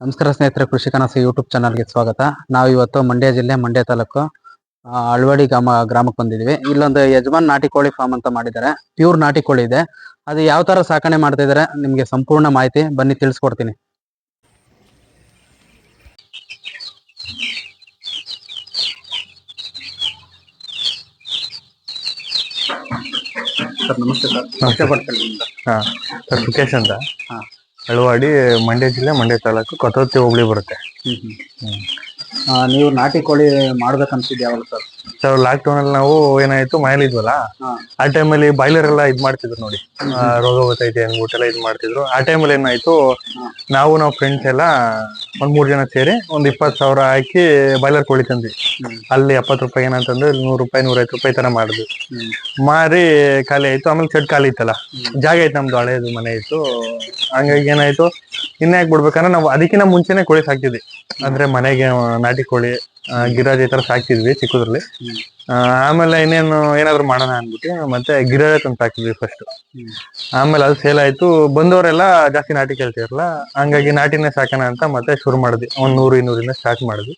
ನಮಸ್ಕಾರ ಸ್ನೇಹಿತರೆ ಕೃಷಿ ಕನಸು ಯೂಟ್ಯೂಬ್ ಚಾನಲ್ಗೆ ಸ್ವಾಗತ. ನಾವು ಇವತ್ತು ಮಂಡ್ಯ ಜಿಲ್ಲೆ ಮಂಡ್ಯ ತಾಲೂಕು ಅಳ್ವಾಡಿ ಗ್ರಾಮ ಗ್ರಾಮಕ್ಕೆ ಬಂದಿದ್ವಿ ಇಲ್ಲೊಂದು ಯಜಮಾನ್ ನಾಟಿ ಕೋಳಿ ಫಾರ್ಮ್ ಅಂತ ಮಾಡಿದ್ದಾರೆ. ಪ್ಯೂರ್ ನಾಟಿ ಕೋಳಿ ಇದೆ. ಅದು ಯಾವ ತರ ಸಾಕಣೆ ಮಾಡ್ತಾ ಇದಾರೆ ನಿಮ್ಗೆ ಸಂಪೂರ್ಣ ಮಾಹಿತಿ ಬನ್ನಿ ತಿಳಿಸ್ಕೊಡ್ತೀನಿ. ಸರ್ ನಮಸ್ತೆ ಸರ್. ಹಾ ಸರ್. ಸುಖೇಶ್ ಅಂತ. ಹಾ. ಅಳವಾಡಿ ಮಂಡ್ಯ ಜಿಲ್ಲೆ ಮಂಡ್ಯ ತಾಲೂಕು ಕೊತ್ತವತ್ತಿ ಹೋಬಳಿ ಬರುತ್ತೆ. ನೀವು ನಾಟಿ ಕೋಳಿ ಮಾಡ್ಬೇಕನ್ಸಿದ್ ಯಾವಾಗ ಸರ್? ಸರ್ ಲಾಕ್ ಡೌನ್ ಅಲ್ಲಿ ನಾವು ಏನಾಯ್ತು ಮನೇಲಿ ಇದ್ವಲ್ಲ? ಹಾ. ಆ ಟೈಮಲ್ಲಿ ಬಾಯ್ಲರ್ ಎಲ್ಲ ಇದ್ ಮಾಡ್ತಿದ್ರು ನೋಡಿ. ಆ, ರೋಗ ಬರ್ತೈತೆ ಅನ್ಬಿಟ್ಟೆಲ್ಲ ಇದ್ ಮಾಡ್ತಿದ್ರು. ಆ ಟೈಮಲ್ಲಿ ಏನಾಯ್ತು ನಾವು ನಾವು ಫ್ರೆಂಡ್ಸ್ ಎಲ್ಲ ಒಂದ್ ಮೂರ್ ಜನ ಸೇರಿ ಒಂದ್ ಇಪ್ಪತ್ ಸಾವಿರ ಹಾಕಿ ಬಾಯ್ಲರ್ ಕೋಳಿ ತಂದ್ವಿ. ಅಲ್ಲಿ ಎಪ್ಪತ್ತು ರೂಪಾಯಿ ಏನಂತಂದ್ರೆ ನೂರು ರೂಪಾಯಿ ನೂರೈವತ್ತು ರೂಪಾಯಿ ತರ ಮಾಡಿದ್ವಿ. ಮಾರಿ ಖಾಲಿ ಆಯ್ತು ಆಮೇಲೆ ಸೆಟ್ ಖಾಲಿ ಇತ್ತಲ್ಲ? ಜಾಗ ಆಯ್ತು ನಮ್ದು ಹಳೆಯದು ಮನೆ ಇತ್ತು. ಹಂಗಾಗಿ ಏನಾಯ್ತು ಇನ್ನ ಯಾಕೆ ಬಿಡ್ಬೇಕಂದ್ರೆ ನಾವು ಅದಕ್ಕಿಂತ ಮುಂಚೆನೆ ಕೋಳಿ ಸಾಕ್ತಿದ್ವಿ. ಅಂದ್ರೆ ಮನೆಗೆ ನಾಟಿ ಕೋಳಿ ಗಿರಾಜ್ ಈ ತರ ಸಾಕ್ತಿದ್ವಿ ಚಿಕ್ಕದ್ರಲ್ಲಿ. ಆಮೇಲೆ ಇನ್ನೇನು ಏನಾದ್ರು ಮಾಡೋಣ ಅನ್ಬಿಟ್ಟು ಮತ್ತೆ ಗಿರಾಜ್ ತಂದು ಸಾಕಿದ್ವಿ ಫಸ್ಟ್ ಆಮೇಲೆ ಅದು ಸೇಲ್ ಆಯ್ತು. ಬಂದವರೆಲ್ಲ ಜಾಸ್ತಿ ನಾಟಿ ಕೇಳ್ತಿರಲ್ಲ ಹಂಗಾಗಿ ನಾಟಿನೇ ಸಾಕೋಣ ಅಂತ ಮತ್ತೆ ಶುರು ಮಾಡಿದ್ವಿ. ಒಂದ್ ನೂರು ಇನ್ನೂರಿಂದ ಸ್ಟಾರ್ಟ್ ಮಾಡಿದ್ವಿ.